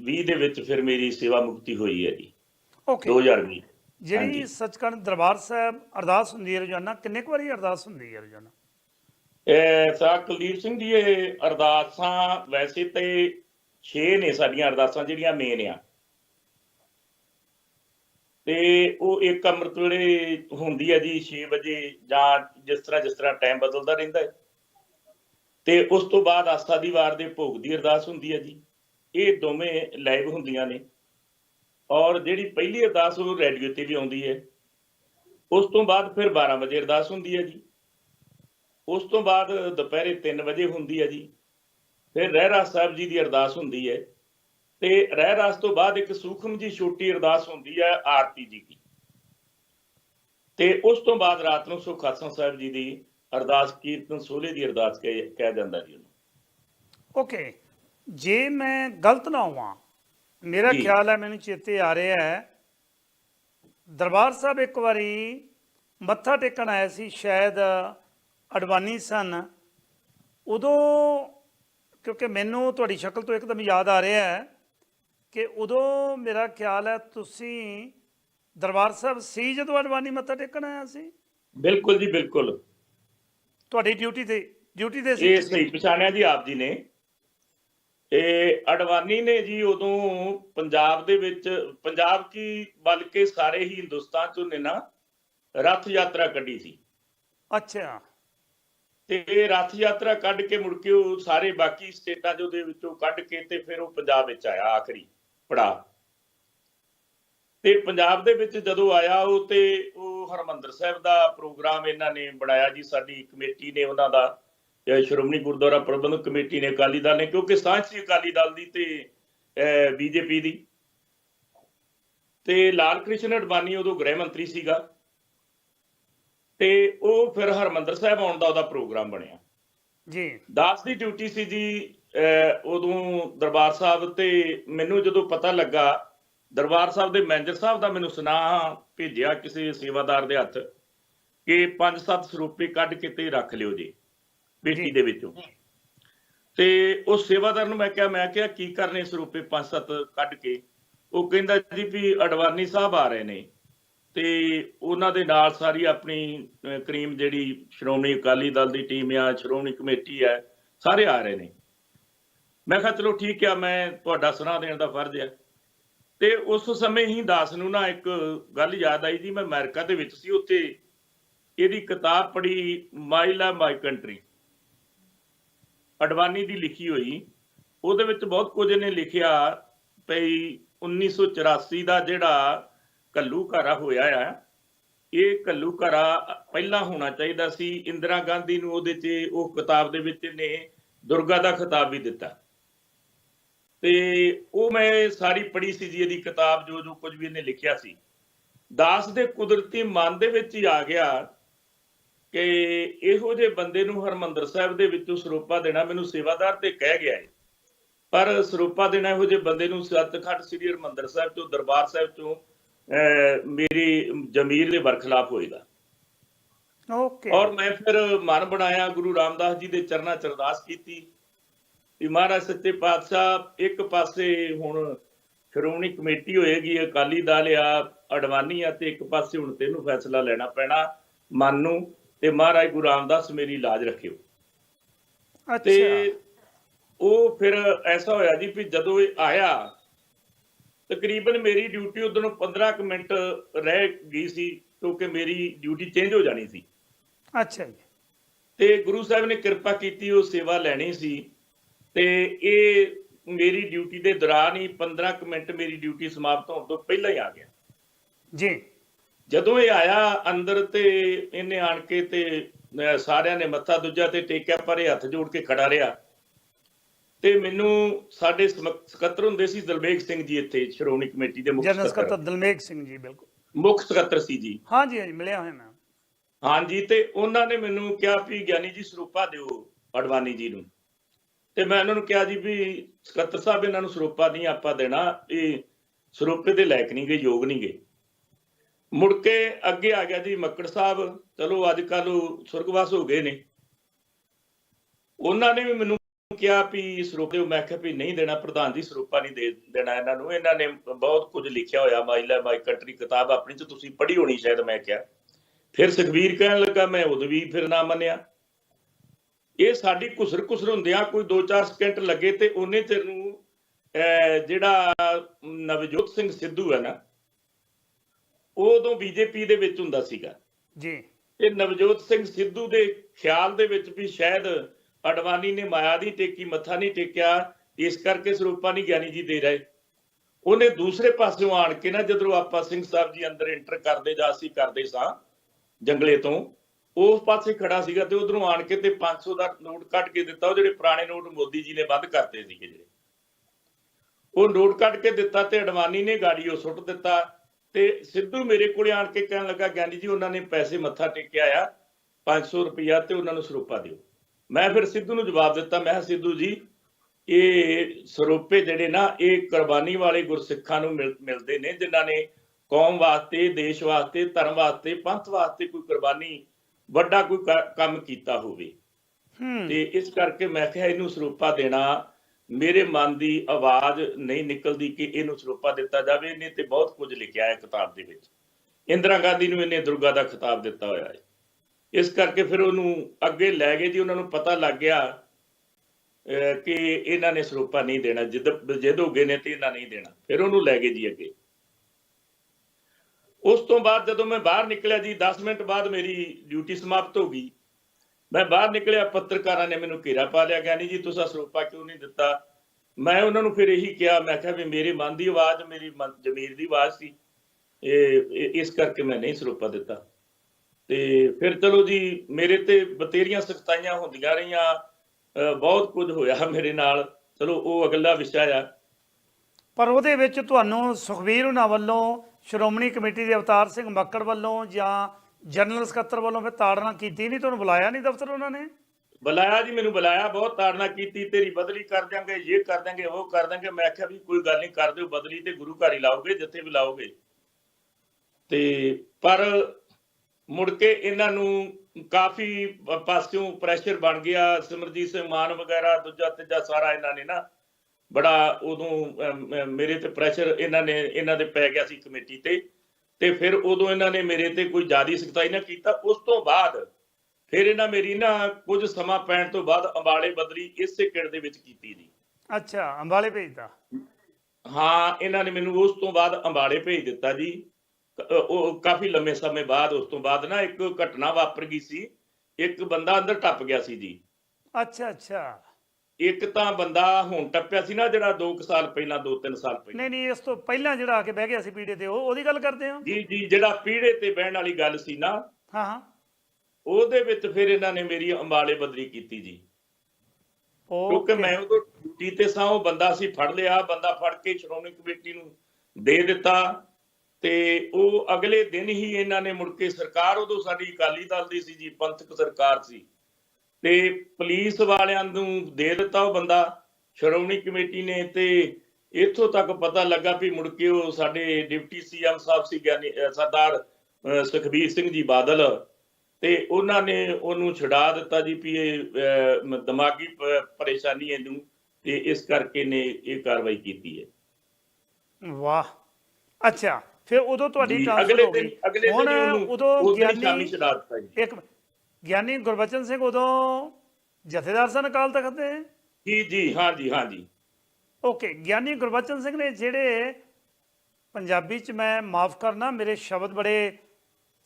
20 ਦੇ ਵਿੱਚ ਫਿਰ ਮੇਰੀ ਸੇਵਾ ਮੁਕਤੀ ਹੋਈ ਹੈ ਜੀ। ਓਕੇ 2020 ਜਿਹੜੀ। ਸੱਚਖੰਡ ਦਰਬਾਰ ਸਾਹਿਬ ਅਰਦਾਸ ਹੁੰਦੀ ਹੈ ਰੋਜ਼ਾਨਾ ਕਿੰਨੇ ਕੁ ਵਾਰੀ ਅਰਦਾਸ ਹੁੰਦੀ ਹੈ ਰੋਜ਼ਾਨਾ? ਇਹ ਸਾ ਕੁਲਦੀਪ ਸਿੰਘ ਜੀ ਇਹ ਅਰਦਾਸਾਂ ਵੈਸੇ ਤੇ 6 ਨੇ ਸਾਡੀਆਂ ਅਰਦਾਸਾਂ ਜਿਹੜੀਆਂ ਮੇਨ ਆ। ਤੇ ਉਹ ਇੱਕ ਅੰਮ੍ਰਿਤ ਵੇਲੇ ਹੁੰਦੀ ਹੈ ਜੀ 6 ਵਜੇ ਜਾਂ ਜਿਸ ਤਰ੍ਹਾਂ ਜਿਸ ਤਰ੍ਹਾਂ ਟਾਈਮ ਬਦਲਦਾ ਰਹਿੰਦਾ ਹੈ। ਤੇ ਉਸ ਤੋਂ ਬਾਅਦ ਆਸਥਾ ਦੀ ਵਾਰ ਦੇ ਭੋਗ ਦੀ ਅਰਦਾਸ ਹੁੰਦੀ ਹੈ ਜੀ। ਇਹ ਦੋਵੇਂ ਲਾਈਵ ਹੁੰਦੀਆਂ ਨੇ। ਔਰ ਜਿਹੜੀ ਪਹਿਲੀ ਅਰਦਾਸ ਉਹ ਰੇਡੀਓ ਤੇ ਵੀ ਆਉਂਦੀ ਹੈ। ਉਸ ਤੋਂ ਬਾਅਦ ਫਿਰ 12 ਵਜੇ ਅਰਦਾਸ ਹੁੰਦੀ ਹੈ ਜੀ। ਉਸ ਤੋਂ ਬਾਅਦ ਦੁਪਹਿਰੇ 3 ਵਜੇ ਹੁੰਦੀ ਹੈ ਜੀ। ਫਿਰ ਰਹਿਰਾਸ ਸਾਹਿਬ ਜੀ ਦੀ ਅਰਦਾਸ ਹੁੰਦੀ ਹੈ। ਤੇ ਰਹਿਰਾਸ ਤੋਂ ਬਾਅਦ ਇੱਕ ਸੂਖਮ ਜੀ ਛੋਟੀ ਅਰਦਾਸ ਹੁੰਦੀ ਹੈ ਆਰਤੀ ਜੀ ਦੀ। ਤੇ ਉਸ ਤੋਂ ਬਾਅਦ ਰਾਤ ਨੂੰ ਸੁਖਾਸਨ ਸਾਹਿਬ ਜੀ ਦੀ ਅਰਦਾਸ ਕੀਰਤਨ ਸੋਲੇ ਦੀ ਅਰਦਾਸ ਕਹਿ ਜਾਂਦਾ ਜੀ ਉਹਨੂੰ। ਓਕੇ ਜੇ ਮੈਂ ਗਲਤ ਨਾ ਹੋਵਾਂ ਮੇਰਾ। ਖਿਆਲ ਹੈ ਮੈਨੂੰ ਚੇਤੇ ਆ ਰਿਹਾ ਹੈ ਦਰਬਾਰ ਸਾਹਿਬ ਇੱਕ ਵਾਰੀ ਮੱਥਾ ਟੇਕਣ ਆਇਆ ਸੀ ਸ਼ਾਇਦ ਅਡਵਾਨੀ ਸਨ। ਉਦੋਂ ਕਿਉਂਕਿ ਮੈਨੂੰ ਤੁਹਾਡੀ ਸ਼ਕਲ ਤੋਂ ਇੱਕਦਮ ਯਾਦ ਆ ਰਿਹਾ ਹੈ ਕਿ ਉਦੋਂ ਮੇਰਾ ਖਿਆਲ ਹੈ ਤੁਸੀਂ ਦਰਬਾਰ ਸਾਹਿਬ ਸੀ ਜਦੋਂ ਅਡਵਾਨੀ ਮੱਥਾ ਟੇਕਣ ਆਇਆ ਸੀ? ਬਿਲਕੁਲ ਜੀ ਬਿਲਕੁਲ। ਤੁਹਾਡੀ ਡਿਊਟੀ ਤੇ ਡਿਊਟੀ ਤੇ ਸੀ? ਇਹ ਸਹੀ ਪਛਾਣਿਆ ਜੀ ਆਪ ਜੀ ਨੇ। ਇਹ ਅਡਵਾਨੀ ਨੇ ਜੀ ਉਦੋਂ ਪੰਜਾਬ ਦੇ ਵਿੱਚ ਪੰਜਾਬ ਕੀ ਬਲਕਿ ਸਾਰੇ ਹੀ ਹਿੰਦੁਸਤਾਨ ਚੋਂ ਨੇ ਨਾ ਰਥ ਯਾਤਰਾ ਕੱਢੀ ਸੀ। ਅੱਛਾ। ਤੇ ਇਹ ਰਥ ਯਾਤਰਾ ਕੱਢ ਕੇ ਮੁੜ ਕੇ ਉਹ ਸਾਰੇ ਬਾਕੀ ਸਟੇਟਾਂ ਚੋਂ ਦੇ ਵਿੱਚੋਂ ਕੱਢ ਕੇ ਤੇ ਫਿਰ ਉਹ ਪੰਜਾਬ ਵਿੱਚ ਆਇਆ ਆਖਰੀ ਪੜਾ ਤੇ ਪੰਜਾਬ ਦੇ ਵਿੱਚ ਜਦੋਂ ਆਇਆ ਉਹ ਤੇ ਉਹ ਹਰਮੰਦਰ ਸਾਹਿਬ ਦਾ ਪ੍ਰੋਗਰਾਮ ਇਹਨਾਂ ਨੇ ਬਣਾਇਆ ਜੀ ਸਾਡੀ ਕਮੇਟੀ ਨੇ ਉਹਨਾਂ ਦਾ ਸ਼੍ਰੋਮਣੀ ਗੁਰਦੁਆਰਾ ਪ੍ਰਬੰਧਕ ਕਮੇਟੀ ਨੇ ਅਕਾਲੀ ਦਲ ਨੇ ਕਿਉਂਕਿ ਸਾਂਝੀ ਅਕਾਲੀ ਦਲ ਦੀ ਤੇ ਬੀਜੇਪੀ ਦੀ। ਤੇ ਲਾਲ ਕ੍ਰਿਸ਼ਨ ਅਡਵਾਨੀ ਉਦੋਂ ਗ੍ਰਹਿ ਮੰਤਰੀ ਸੀਗਾ। ਤੇ ਉਹ ਫਿਰ ਹਰਮੰਦਰ ਸਾਹਿਬ ਆਉਣ ਦਾ ਉਹਦਾ ਪ੍ਰੋਗਰਾਮ ਬਣਿਆ। ਜੀ। ਦਾਸ ਦੀ ਡਿਊਟੀ ਸੀ ਜੀ ਉਦੋਂ ਦਰਬਾਰ ਸਾਹਿਬ ਤੇ ਮੈਨੂੰ ਜਦੋਂ ਪਤਾ ਲੱਗਾ ਦਰਬਾਰ ਸਾਹਿਬ ਦੇ ਮੈਨੇਜਰ ਸਾਹਿਬ ਦਾ ਮੈਨੂੰ ਸੁਨਾਹ ਭੇਜਿਆ ਕਿਸੇ ਸੇਵਾਦਾਰ ਦੇ ਹੱਥ ਕਿ ਪੰਜ ਸੱਤ ਸਰੂਪੇ ਕੱਢ ਕੇ ਤੇ ਰੱਖ ਲਿਓ ਜੀ ਪੇਟੀ। ਦੇ ਵਿੱਚੋਂ। ਤੇ ਉਸ ਸੇਵਾਦਾਰ ਨੂੰ ਮੈਂ ਕਿਹਾ ਮੈਂ ਕਿਹਾ ਕੀ ਕਰਨੇ ਸਰੂਪੇ ਪੰਜ ਸੱਤ ਕੱਢ ਕੇ? ਉਹ ਕਹਿੰਦਾ ਜੀ ਵੀ ਅਡਵਾਨੀ ਸਾਹਿਬ ਆ ਰਹੇ ਨੇ ਤੇ ਉਹਨਾਂ ਦੇ ਨਾਲ ਸਾਰੀ ਆਪਣੀ ਕਰੀਮ ਜਿਹੜੀ ਸ਼੍ਰੋਮਣੀ ਅਕਾਲੀ ਦਲ ਦੀ ਟੀਮ ਆ ਸ਼੍ਰੋਮਣੀ ਕਮੇਟੀ ਆ ਸਾਰੇ ਆ ਰਹੇ ਨੇ। ਮੈਂ ਕਿਹਾ ਚਲੋ ਠੀਕ ਆ ਮੈਂ ਤੁਹਾਡਾ ਸੁਣਾ ਦੇਣ ਦਾ ਫਰਜ਼ ਆ। ਤੇ ਉਸ ਸਮੇਂ ਹੀ ਦਾਸ ਨੂੰ ਨਾ ਇੱਕ ਗੱਲ ਯਾਦ ਆਈ ਜੀ ਮੈਂ ਅਮਰੀਕਾ ਦੇ ਵਿੱਚ ਸੀ, ਉੱਥੇ ਇਹਦੀ ਕਿਤਾਬ ਪੜ੍ਹੀ ਮਾਈ ਲਾ ਮਾਈ ਕੰਟਰੀ ਅਡਵਾਨੀ ਦੀ ਲਿਖੀ ਹੋਈ। ਉਹਦੇ ਵਿੱਚ ਬਹੁਤ ਕੁਝ ਇਹਨੇ ਲਿਖਿਆ ਪਈ 1984 ਦਾ ਜਿਹੜਾ ਘੱਲੂਘਾਰਾ ਹੋਇਆ ਆ, ਇਹ ਕੱਲੂ ਘਰਾ ਪਹਿਲਾਂ ਹੋਣਾ ਚਾਹੀਦਾ ਸੀ। ਇੰਦਰਾ ਗਾਂਧੀ ਨੂੰ ਉਹਦੇ 'ਚ ਉਹ ਕਿਤਾਬ ਦੇ ਵਿੱਚ ਇਹਨੇ ਦੁਰਗਾ ਦਾ ਖਿਤਾਬ ਵੀ ਦਿੱਤਾ। ਤੇ ਉਹ ਮੈਂ ਸਾਰੀ ਪੜ੍ਹੀ ਸੀ ਜੀ ਇਹਦੀ ਕਿਤਾਬ ਜੋ ਜੋ ਕੁਝ ਵੀ ਇਹਨੇ ਲਿਖਿਆ ਸੀ। ਦਾਸ ਦੇ ਕੁਦਰਤੀ ਮਨ ਦੇ ਵਿੱਚ ਹੀ ਆ ਗਿਆ ਕਿ ਇਹੋ ਜਿਹੇ ਬੰਦੇ ਨੂੰ ਹਰਮੰਦਰ ਸਾਹਿਬ ਦੇ ਵਿੱਚੋਂ ਸਰੂਪਾ ਦੇਣਾ ਮੈਨੂੰ ਸੇਵਾਦਾਰ ਤੇ ਕਹਿ ਗਿਆ ਹੈ ਪਰ ਸਰੂਪਾ ਦੇਣਾ ਇਹੋ ਜਿਹੇ ਬੰਦੇ ਨੂੰ ਸਤਖੰਡ ਸ੍ਰੀ ਹਰਮੰਦਰ ਸਾਹਿਬ ਤੋਂ ਦਰਬਾਰ ਸਾਹਿਬ ਤੋਂ ਮੇਰੀ ਜ਼ਮੀਰ ਦੇ ਬਰਖਲਾਫ ਹੋਏਗਾ। ਓਕੇ। ਔਰ ਮੈਂ ਫਿਰ ਮਨ ਬਣਾਇਆ ਗੁਰੂ ਰਾਮਦਾਸ ਜੀ ਦੇ ਚਰਨਾਂ ਚ ਅਰਦਾਸ ਕੀਤੀ। ਕਿ ਮਹਾਰਾਜ ਸੱਚੇ ਪਾਤਸ਼ਾਹ ਇੱਕ ਪਾਸੇ ਹੁਣ ਸ਼੍ਰੋਮਣੀ ਕਮੇਟੀ ਹੋਏਗੀ ਅਕਾਲੀ ਦਲ ਆ ਅਡਵਾਨੀ ਆ ਤੇ ਇੱਕ ਪਾਸੇ ਹੁਣ ਤੈਨੂੰ ਫੈਸਲਾ ਲੈਣਾ ਪੈਣਾ ਮਨ ਨੂੰ ਤੇ ਮਹਾਰਾਜ ਗੁਰੂ ਰਾਮਦਾਸ ਮੇਰੀ ਲਾਜ ਰੱਖਿਓ। ਤੇ ਉਹ ਫਿਰ ਐਸਾ ਹੋਇਆ ਜੀ ਵੀ ਜਦੋਂ ਇਹ ਆਇਆ ਤਕਰੀਬਨ ਮੇਰੀ ਡਿਊਟੀ ਉਦੋਂ 15 ਕੁ ਮਿੰਟ ਰਹਿ ਗਈ ਸੀ ਕਿਉਂਕਿ ਮੇਰੀ ਡਿਊਟੀ ਚੇਂਜ ਹੋ ਜਾਣੀ ਸੀ। ਅੱਛਾ ਜੀ। ਤੇ ਗੁਰੂ ਸਾਹਿਬ ਨੇ ਕਿਰਪਾ ਕੀਤੀ ਉਹ ਸੇਵਾ ਲੈਣੀ ਸੀ। ਤੇ ਇਹ ਮੇਰੀ ਡਿਊਟੀ ਦੇ ਦੌਰਾਨ ਹੀ 15 ਕੁ ਮਿੰਟ ਮੇਰੀ ਡਿਊਟੀ ਸਮਾਪਤ ਹੋਣ ਤੋਂ ਪਹਿਲਾਂ ਹੀ ਆ ਗਿਆ। ਜੀ। ਜਦੋਂ ਇਹ ਆਇਆ ਅੰਦਰ ਤੇ ਇਹਨੇ ਆਣ ਕੇ ਤੇ ਸਾਰਿਆਂ ਨੇ ਮੱਥਾ ਦੂਜਾ ਤੇ ਟੇਕਿਆ ਪਰ ਇਹ ਹੱਥ ਜੋੜ ਕੇ ਖੜਾ ਰਿਹਾ। ਤੇ ਮੈਨੂੰ ਸਾਡੇ ਸਕੱਤਰ ਹੁੰਦੇ ਸੀ ਦਲਬੇਗ ਸਿੰਘ ਜੀ ਇੱਥੇ ਸ਼੍ਰੋਮਣੀ ਕਮੇਟੀ ਦੇ ਮੁੱਖ ਜਨਰਲ ਸਕੱਤਰ। ਦਲਮੇਗ ਸਿੰਘ ਜੀ ਬਿਲਕੁਲ। ਮੁੱਖ ਸਕੱਤਰ ਸੀ ਜੀ। ਹਾਂ ਜੀ ਹਾਂ ਜੀ ਮਿਲਿਆ ਹੋਇਆ ਮੈਂ। ਹਾਂਜੀ ਤੇ ਉਹਨਾਂ ਨੇ ਮੈਨੂੰ ਕਿਹਾ ਵੀ ਗਿਆਨੀ ਜੀ ਸਰੂਪਾ ਦਿਓ ਅਡਵਾਨੀ ਜੀ ਨੂੰ। ਤੇ ਮੈਂ ਉਹਨਾਂ ਨੂੰ ਕਿਹਾ ਜੀ ਵੀ ਸਕੱਤਰ ਸਾਹਿਬ ਇਹਨਾਂ ਨੂੰ ਸਰੂਪਾ ਨਹੀਂ ਆਪਾਂ ਦੇਣਾ ਇਹ ਸਰੂਪੇ ਦੇ ਲਾਇਕ ਨਹੀਂ ਗਏ, ਯੋਗ ਨਹੀਂ ਗਏ। ਮੁੜ ਕੇ ਅੱਗੇ ਆ ਗਿਆ ਜੀ ਮੱਕੜ ਸਾਹਿਬ, ਚਲੋ ਅੱਜ ਕੱਲ ਸੁਰਗਵਾਸ ਹੋ ਗਏ ਨੇ। ਉਹਨਾਂ ਨੇ ਵੀ ਮੈਨੂੰ ਕਿਹਾ ਵੀ ਸਰੂਪੇ, ਮੈਂ ਕਿਹਾ ਵੀ ਨਹੀਂ ਦੇਣਾ, ਪ੍ਰਧਾਨ ਜੀ ਸਰੂਪਾ ਨਹੀਂ ਦੇ ਦੇਣਾ ਇਹਨਾਂ ਨੂੰ। ਇਹਨਾਂ ਨੇ ਬਹੁਤ ਕੁਝ ਲਿਖਿਆ ਹੋਇਆ, ਮਾਈ ਲੈ, ਮਾਈ ਕੰਟਰੀ ਕਿਤਾਬ ਆਪਣੀ ਚ ਤੁਸੀਂ ਪੜ੍ਹੀ ਹੋਣੀ ਸ਼ਾਇਦ, ਮੈਂ ਕਿਹਾ। ਫਿਰ ਸੁਖਬੀਰ ਕਹਿਣ ਲੱਗਾ, ਮੈਂ ਉਦੋਂ ਵੀ ਫਿਰ ਨਾ ਮੰਨਿਆ। ਇਹ ਸਾਡੀ ਕੁਸਰ ਕੁਸਰ ਹੁੰਦਿਆਂ ਕੋਈ 2-4 ਸਕਿੰਟ ਲੱਗੇ ਤੇ ਉਹਨੇ ਚਿਰ ਨੂੰ ਜਿਹੜਾ ਨਵਜੋਤ ਸਿੰਘ ਸਿੱਧੂ ਹੈ ਨਾ ਉਹ ਉਦੋਂ ਬੀਜੇਪੀ ਦੇ ਵਿੱਚ ਹੁੰਦਾ ਸੀਗਾ। ਜੀ। ਇਹ ਨਵਜੋਤ ਸਿੰਘ ਸਿੱਧੂ ਦੇ ਖਿਆਲ ਦੇ ਵਿੱਚ ਵੀ ਸ਼ਾਇਦ ਅਡਵਾਨੀ ਨੇ ਮਾਇਆ ਦੀ ਟੇਕੀ ਮੱਥਾ ਨਹੀਂ ਟੇਕਿਆ ਇਸ ਕਰਕੇ ਸਰੂਪਾ ਨਹੀਂ ਗਿਆਨੀ ਜੀ ਦੇ ਰਹੇ। ਉਹਨੇ ਦੂਸਰੇ ਪਾਸਿਓਂ ਆਣ ਕੇ ਨਾ ਜਦੋਂ ਆਪਾਂ ਸਿੰਘ ਸਾਹਿਬ ਜੀ ਅੰਦਰ ਐਂਟਰ ਕਰਦੇ ਜਾਂ ਅਸੀਂ ਕਰਦੇ ਸਾਂ ਜੰਗਲੇ ਤੋਂ ਉਸ ਪਾਸੇ ਖੜਾ ਸੀਗਾ ਤੇ ਉਧਰੋਂ ਆਣ ਕੇ ਤੇ 500 ਦਾ ਨੋਟ ਕੱਢ ਕੇ ਦਿੱਤਾ, ਉਹ ਜਿਹੜੇ ਪੁਰਾਣੇ ਨੋਟ ਮੋਦੀ ਜੀ ਨੇ ਬੰਦ ਕਰਤੇ ਸੀਗੇ ਜਿਹੜੇ। ਉਹ ਨੋਟ ਕੱਢ ਕੇ ਦਿੱਤਾ ਤੇ ਅਡਵਾਨੀ ਨੇ ਗਾੜੀ ਉਹ ਸੁੱਟ ਦਿੱਤਾ ਤੇ ਸਿੱਧੂ ਮੇਰੇ ਕੋਲੇ ਆਣ ਕੇ ਕਹਿਣ ਲੱਗਾ, ਗਿਆਨੀ ਜੀ, ਉਹਨਾਂ ਨੇ ਪੈਸੇ ਮੱਥਾ ਟੇਕਿਆ ਆ 500 ਰੁਪਇਆ ਤੇ ਉਹਨਾਂ ਨੂੰ ਸਰੂਪਾ ਦਿਓ। ਮੈਂ ਫਿਰ ਸਿੱਧੂ ਨੂੰ ਜਵਾਬ ਦਿੱਤਾ, ਮੈਂ ਕਿਹਾ, ਸਿੱਧੂ ਜੀ, ਇਹ ਸਰੂਪੇ ਜਿਹੜੇ ਨਾ, ਇਹ ਕੁਰਬਾਨੀ ਵਾਲੇ ਗੁਰਸਿੱਖਾਂ ਨੂੰ ਮਿਲ- ਮਿਲਦੇ ਨੇ, ਜਿਨ੍ਹਾਂ ਨੇ ਕੌਮ ਵਾਸਤੇ, ਦੇਸ਼ ਵਾਸਤੇ, ਧਰਮ ਵਾਸਤੇ, ਪੰਥ ਵਾਸਤੇ ਕੋਈ ਕੁਰਬਾਨੀ ਵੱਡਾ ਕੋਈ ਕੰਮ ਕੀਤਾ ਹੋਵੇ। ਹੂੰ। ਤੇ ਇਸ ਕਰਕੇ ਮੈਂ ਕਿਹਾ ਇਹਨੂੰ ਸਰੂਪਾ ਦੇਣਾ ਮੇਰੇ ਮਨ ਦੀ ਆਵਾਜ਼ ਨਹੀਂ ਨਿਕਲਦੀ ਕਿ ਇਹਨੂੰ ਸਰੂਪਾ ਦਿੱਤਾ ਜਾਵੇ ਇਹਨੇ ਤੇ ਬਹੁਤ ਕੁਝ ਲਿਖਿਆ ਹੈ ਕਿਤਾਬ ਦੇ ਵਿੱਚ। ਇੰਦਰਾ ਗਾਂਧੀ ਨੂੰ ਇਹਨੇ ਦੁਰਗਾ ਦਾ ਖਿਤਾਬ ਦਿੱਤਾ ਹੋਇਆ ਹੈ। ਇਸ ਕਰਕੇ ਫਿਰ ਉਹਨੂੰ ਅੱਗੇ ਲੈ ਗਏ ਜੀ ਉਹਨਾਂ ਨੂੰ ਪਤਾ ਲੱਗ ਗਿਆ ਕਿ ਇਹਨਾਂ ਨੇ ਸਰੂਪਾ ਨਹੀਂ ਦੇਣਾ ਜਿੱਦ ਜਿੱਦ ਹੋ ਗਏ ਨੇ ਤੇ ਇਹਨਾਂ ਨਹੀਂ ਦੇਣਾ। ਫਿਰ ਉਹਨੂੰ ਲੈ ਗਏ ਜੀ ਅੱਗੇ। ਉਸ ਤੋਂ ਬਾਅਦ ਜਦੋਂ ਮੈਂ ਬਾਹਰ ਨਿਕਲਿਆ ਜੀ 10 ਮਿੰਟ ਬਾਅਦ ਮੇਰੀ ਡਿਊਟੀ ਸਮਾਪਤ ਹੋ ਗਈ। ਮੈਂ ਬਾਹਰ ਨਿਕਲਿਆ, ਪੱਤਰਕਾਰਾਂ ਨੇ ਮੈਨੂੰ ਘੇਰਾ ਪਾ ਲਿਆ ਗਿਆਨੀ ਜੀ, ਤੁਸੀਂ ਸਰੂਪਾ ਕਿਉਂ ਨਹੀਂ ਦਿੱਤਾ? ਮੈਂ ਉਹਨਾਂ ਨੂੰ ਫਿਰ ਇਹੀ ਕਿਹਾ, ਮੈਂ ਕਿਹਾ ਵੀ ਮੇਰੇ ਮਨ ਦੀ ਆਵਾਜ਼, ਮੇਰੀ ਜ਼ਮੀਰ ਦੀ ਆਵਾਜ਼ ਸੀ। ਇਹ ਇਸ ਕਰਕੇ ਮੈਂ ਨਹੀਂ ਸਰੂਪਾ ਦਿੱਤਾ। ਤੇ ਫਿਰ ਚਲੋ ਜੀ, ਮੇਰੇ ਤੇ ਬਤੇਰੀਆਂ ਸਖਤਾਈਆਂ ਹੁੰਦੀਆਂ ਰਹੀਆਂ। ਬਹੁਤ ਕੁਝ ਹੋਇਆ ਮੇਰੇ ਨਾਲ। ਚਲੋ, ਉਹ ਅਗਲਾ ਵਿਸ਼ਾ ਆ। ਪਰ ਉਹਦੇ ਵਿੱਚ ਤੁਹਾਨੂੰ ਸੁਖਬੀਰ ਉਹਨਾਂ ਵੱਲੋਂ ਸ਼੍ਰੋਮਣੀ ਕਮੇਟੀ ਦੇ ਅਵਤਾਰ ਸਿੰਘ ਮੱਕੜ ਵੱਲੋਂ ਜਾਂ ਜਨਰਲ ਸਕੱਤਰ ਵੱਲੋਂ ਫਿਰ ਤਾੜਨਾ ਕੀਤੀ ਨਹੀਂ, ਤੁਹਾਨੂੰ ਬੁਲਾਇਆ ਨਹੀਂ ਦਫ਼ਤਰ ਉਹਨਾਂ ਨੇ? ਬੁਲਾਇਆ ਜੀ, ਮੈਨੂੰ ਬੁਲਾਇਆ, ਬਹੁਤ ਤਾੜਨਾ ਕੀਤੀ, ਤੇਰੀ ਬਦਲੀ ਕਰ ਦਿਆਂਗੇ ਇਹ ਕਰ ਦਿਆਂਗੇ, ਉਹ ਕਰ ਦਿਆਂਗੇ। ਮੈਂ ਆਖਿਆ ਵੀ ਕੋਈ ਗੱਲ ਨਹੀਂ, ਕਰ ਦਿਓ ਬਦਲੀ ਤੇ ਗੁਰੂ ਘਰ ਹੀ ਲਾਓਗੇ, ਜਿੱਥੇ ਵੀ ਲਾਓਗੇ। ਤੇ ਪਰ ਮੁੜ ਕੇ ਇਹਨਾਂ ਨੂੰ ਕਾਫੀ ਪ- ਪਾਸਿਓਂ ਪ੍ਰੈਸ਼ਰ ਬਣ ਗਿਆ, ਸਿਮਰਜੀਤ ਸਿੰਘ ਮਾਨ ਵਗੈਰਾ, ਦੂਜਾ ਤੀਜਾ ਸਾਰਾ ਇਹਨਾਂ ਨੇ ਨਾ ਬੜਾ ਉਦੋਂ ਮੇਰੇ ਤੇ ਪ੍ਰੈਸ਼ਰ ਇਹਨਾਂ ਨੇ ਇਹਨਾਂ ਦੇ ਪੈ ਗਿਆ ਸੀ ਕਮੇਟੀ ਤੇ। ਤੇ ਫਿਰ ਉਦੋਂ ਇਹਨਾਂ ਨੇ ਮੇਰੇ ਤੇ ਕੋਈ ਜ਼ਿਆਦੀ ਸਖਤਾਈ ਨਾ ਕੀਤਾ। ਉਸ ਤੋਂ ਬਾਅਦ ਫਿਰ ਇਹਨਾਂ ਮੇਰੀ ਨਾ ਕੁਝ ਸਮਾਂ ਪੈਣ ਤੋਂ ਬਾਅਦ ਅੰਬਾਲੇ ਬਦਲੀ ਇਸੇ ਕਿੜ ਦੇ ਵਿੱਚ ਕੀਤੀ ਜੀ ਅੱਛਾ ਅੰਬਾਲੇ ਭੇਜਦਾ ਹਾਂ ਇਹਨਾਂ ਨੇ ਮੈਨੂੰ ਉਸ ਤੋਂ ਬਾਅਦ ਅੰਬਾਲੇ ਭੇਜ ਦਿੱਤਾ ਜੀ। ਉਹ ਕਾਫੀ ਲੰਮੇ ਸਮੇਂ ਬਾਅਦ ਉਸ ਤੋਂ ਬਾਅਦ ਨਾ ਇੱਕ ਘਟਨਾ ਵਾਪਰ ਗਈ ਸੀ। ਇੱਕ ਬੰਦਾ ਅੰਦਰ ਟੱਪ ਗਿਆ ਸੀ ਜੀ। ਅੱਛਾ ਅੱਛਾ। ਇੱਕ ਤਾਂ ਬੰਦਾ ਹੁਣ ਟੱਪਿਆ ਸੀ ਨਾ ਜਿਹੜਾ 2 ਸਾਲ ਪਹਿਲਾਂ 2-3 ਸਾਲ ਪਹਿਲਾਂ। ਨਹੀਂ ਨਹੀਂ ਇਸ ਤੋਂ ਪਹਿਲਾਂ ਜਿਹੜਾ ਆ ਕੇ ਬਹਿ ਗਿਆ ਸੀ ਪੀੜੇ ਤੇ ਉਹ ਉਹਦੀ ਗੱਲ ਕਰਦੇ ਹੋ? ਜੀ ਜੀ ਜਿਹੜਾ ਪੀੜੇ ਤੇ ਬਹਿਣ ਵਾਲੀ ਗੱਲ ਸੀ ਨਾ ਹਾਂ ਹਾਂ। ਉਹਦੇ ਵਿੱਚ ਫਿਰ ਇਹਨਾਂ ਨੇ ਮੇਰੀ ਅੰਬਾਲੇ ਬਦਲੀ ਕੀਤੀ ਜੀ। ਕਿਉਂਕਿ ਮੈਂ ਉਦੋਂ ਡਿਊਟੀ ਤੇ ਸਾਂ ਉਹ ਬੰਦਾ ਸੀ ਫੜ ਲਿਆ ਬੰਦਾ ਫੜ ਕੇ ਸ਼੍ਰੋਮਣੀ ਕਮੇਟੀ ਨੂੰ ਦੇ ਦਿੱਤਾ ਤੇ ਉਹ ਅਗਲੇ ਦਿਨ ਹੀ ਇਹਨਾਂ ਨੇ ਮੁੜ ਕੇ ਸਰਕਾਰ ਉਦੋਂ ਸਾਡੀ ਅਕਾਲੀ ਦਲ ਦੀ ਸੀ ਜੀ ਪੰਥਕ ਸਰਕਾਰ ਸੀ। ਤੇ ਪੁਲਿਸ ਵਾਲਿਆਂ ਨੂੰ ਦੇ ਦਿੱਤਾ ਉਹ ਬੰਦਾ। ਸ਼੍ਰੋਮਣੀ ਕਮੇਟੀ ਨੇ ਤੇ ਇੱਥੋਂ ਤੱਕ ਪਤਾ ਲੱਗਾ ਵੀ ਮੁੜ ਕੇ ਉਹ ਸਾਡੇ ਡਿਪਟੀ ਸੀਐਮ ਸਾਹਿਬ ਸੀ ਗਿਆਨੀ ਸਰਦਾਰ ਸੁਖਬੀਰ ਸਿੰਘ ਜੀ ਬਾਦਲ। ਤੇ ਉਹਨਾਂ ਨੇ ਉਹਨੂੰ ਛੁਡਾ ਦਿੱਤਾ ਜੀ ਵੀ ਇਹ ਦਿਮਾਗੀ ਪਰੇਸ਼ਾਨੀ ਇਹਨੂੰ ਤੇ ਇਸ ਕਰਕੇ ਨੇ ਇਹ ਕਾਰਵਾਈ ਕੀਤੀ ਹੈ। ਵਾਹ। ਅੱਛਾ ਫਿਰ ਉਦੋਂ ਤੁਹਾਡੀ ਟ੍ਰਾਂਸਫਰ ਅਗਲੇ ਹੋ ਦਿਨ ਗਈ ਅਗਲੇ ਦਿਨ ਉਦੋਂ ਗਿਆਨੀ ਛੁਡਾ ਦਿੱਤਾ ਜੀ। ਇੱਕ ਗਿਆਨੀ ਗੁਰਬਚਨ ਸਿੰਘ ਉਦੋਂ ਜਥੇਦਾਰ ਸਨ ਅਕਾਲ ਤਖਤ ਦੇ? ਜੀ ਜੀ ਹਾਂ ਜੀ ਹਾਂ ਜੀ। ਓਕੇ ਗਿਆਨੀ ਗੁਰਬਚਨ ਸਿੰਘ ਨੇ ਜਿਹੜੇ ਪੰਜਾਬੀ ਚ ਮੈਂ ਮਾਫ ਕਰਨਾ ਮੇਰੇ ਸ਼ਬਦ ਬੜੇ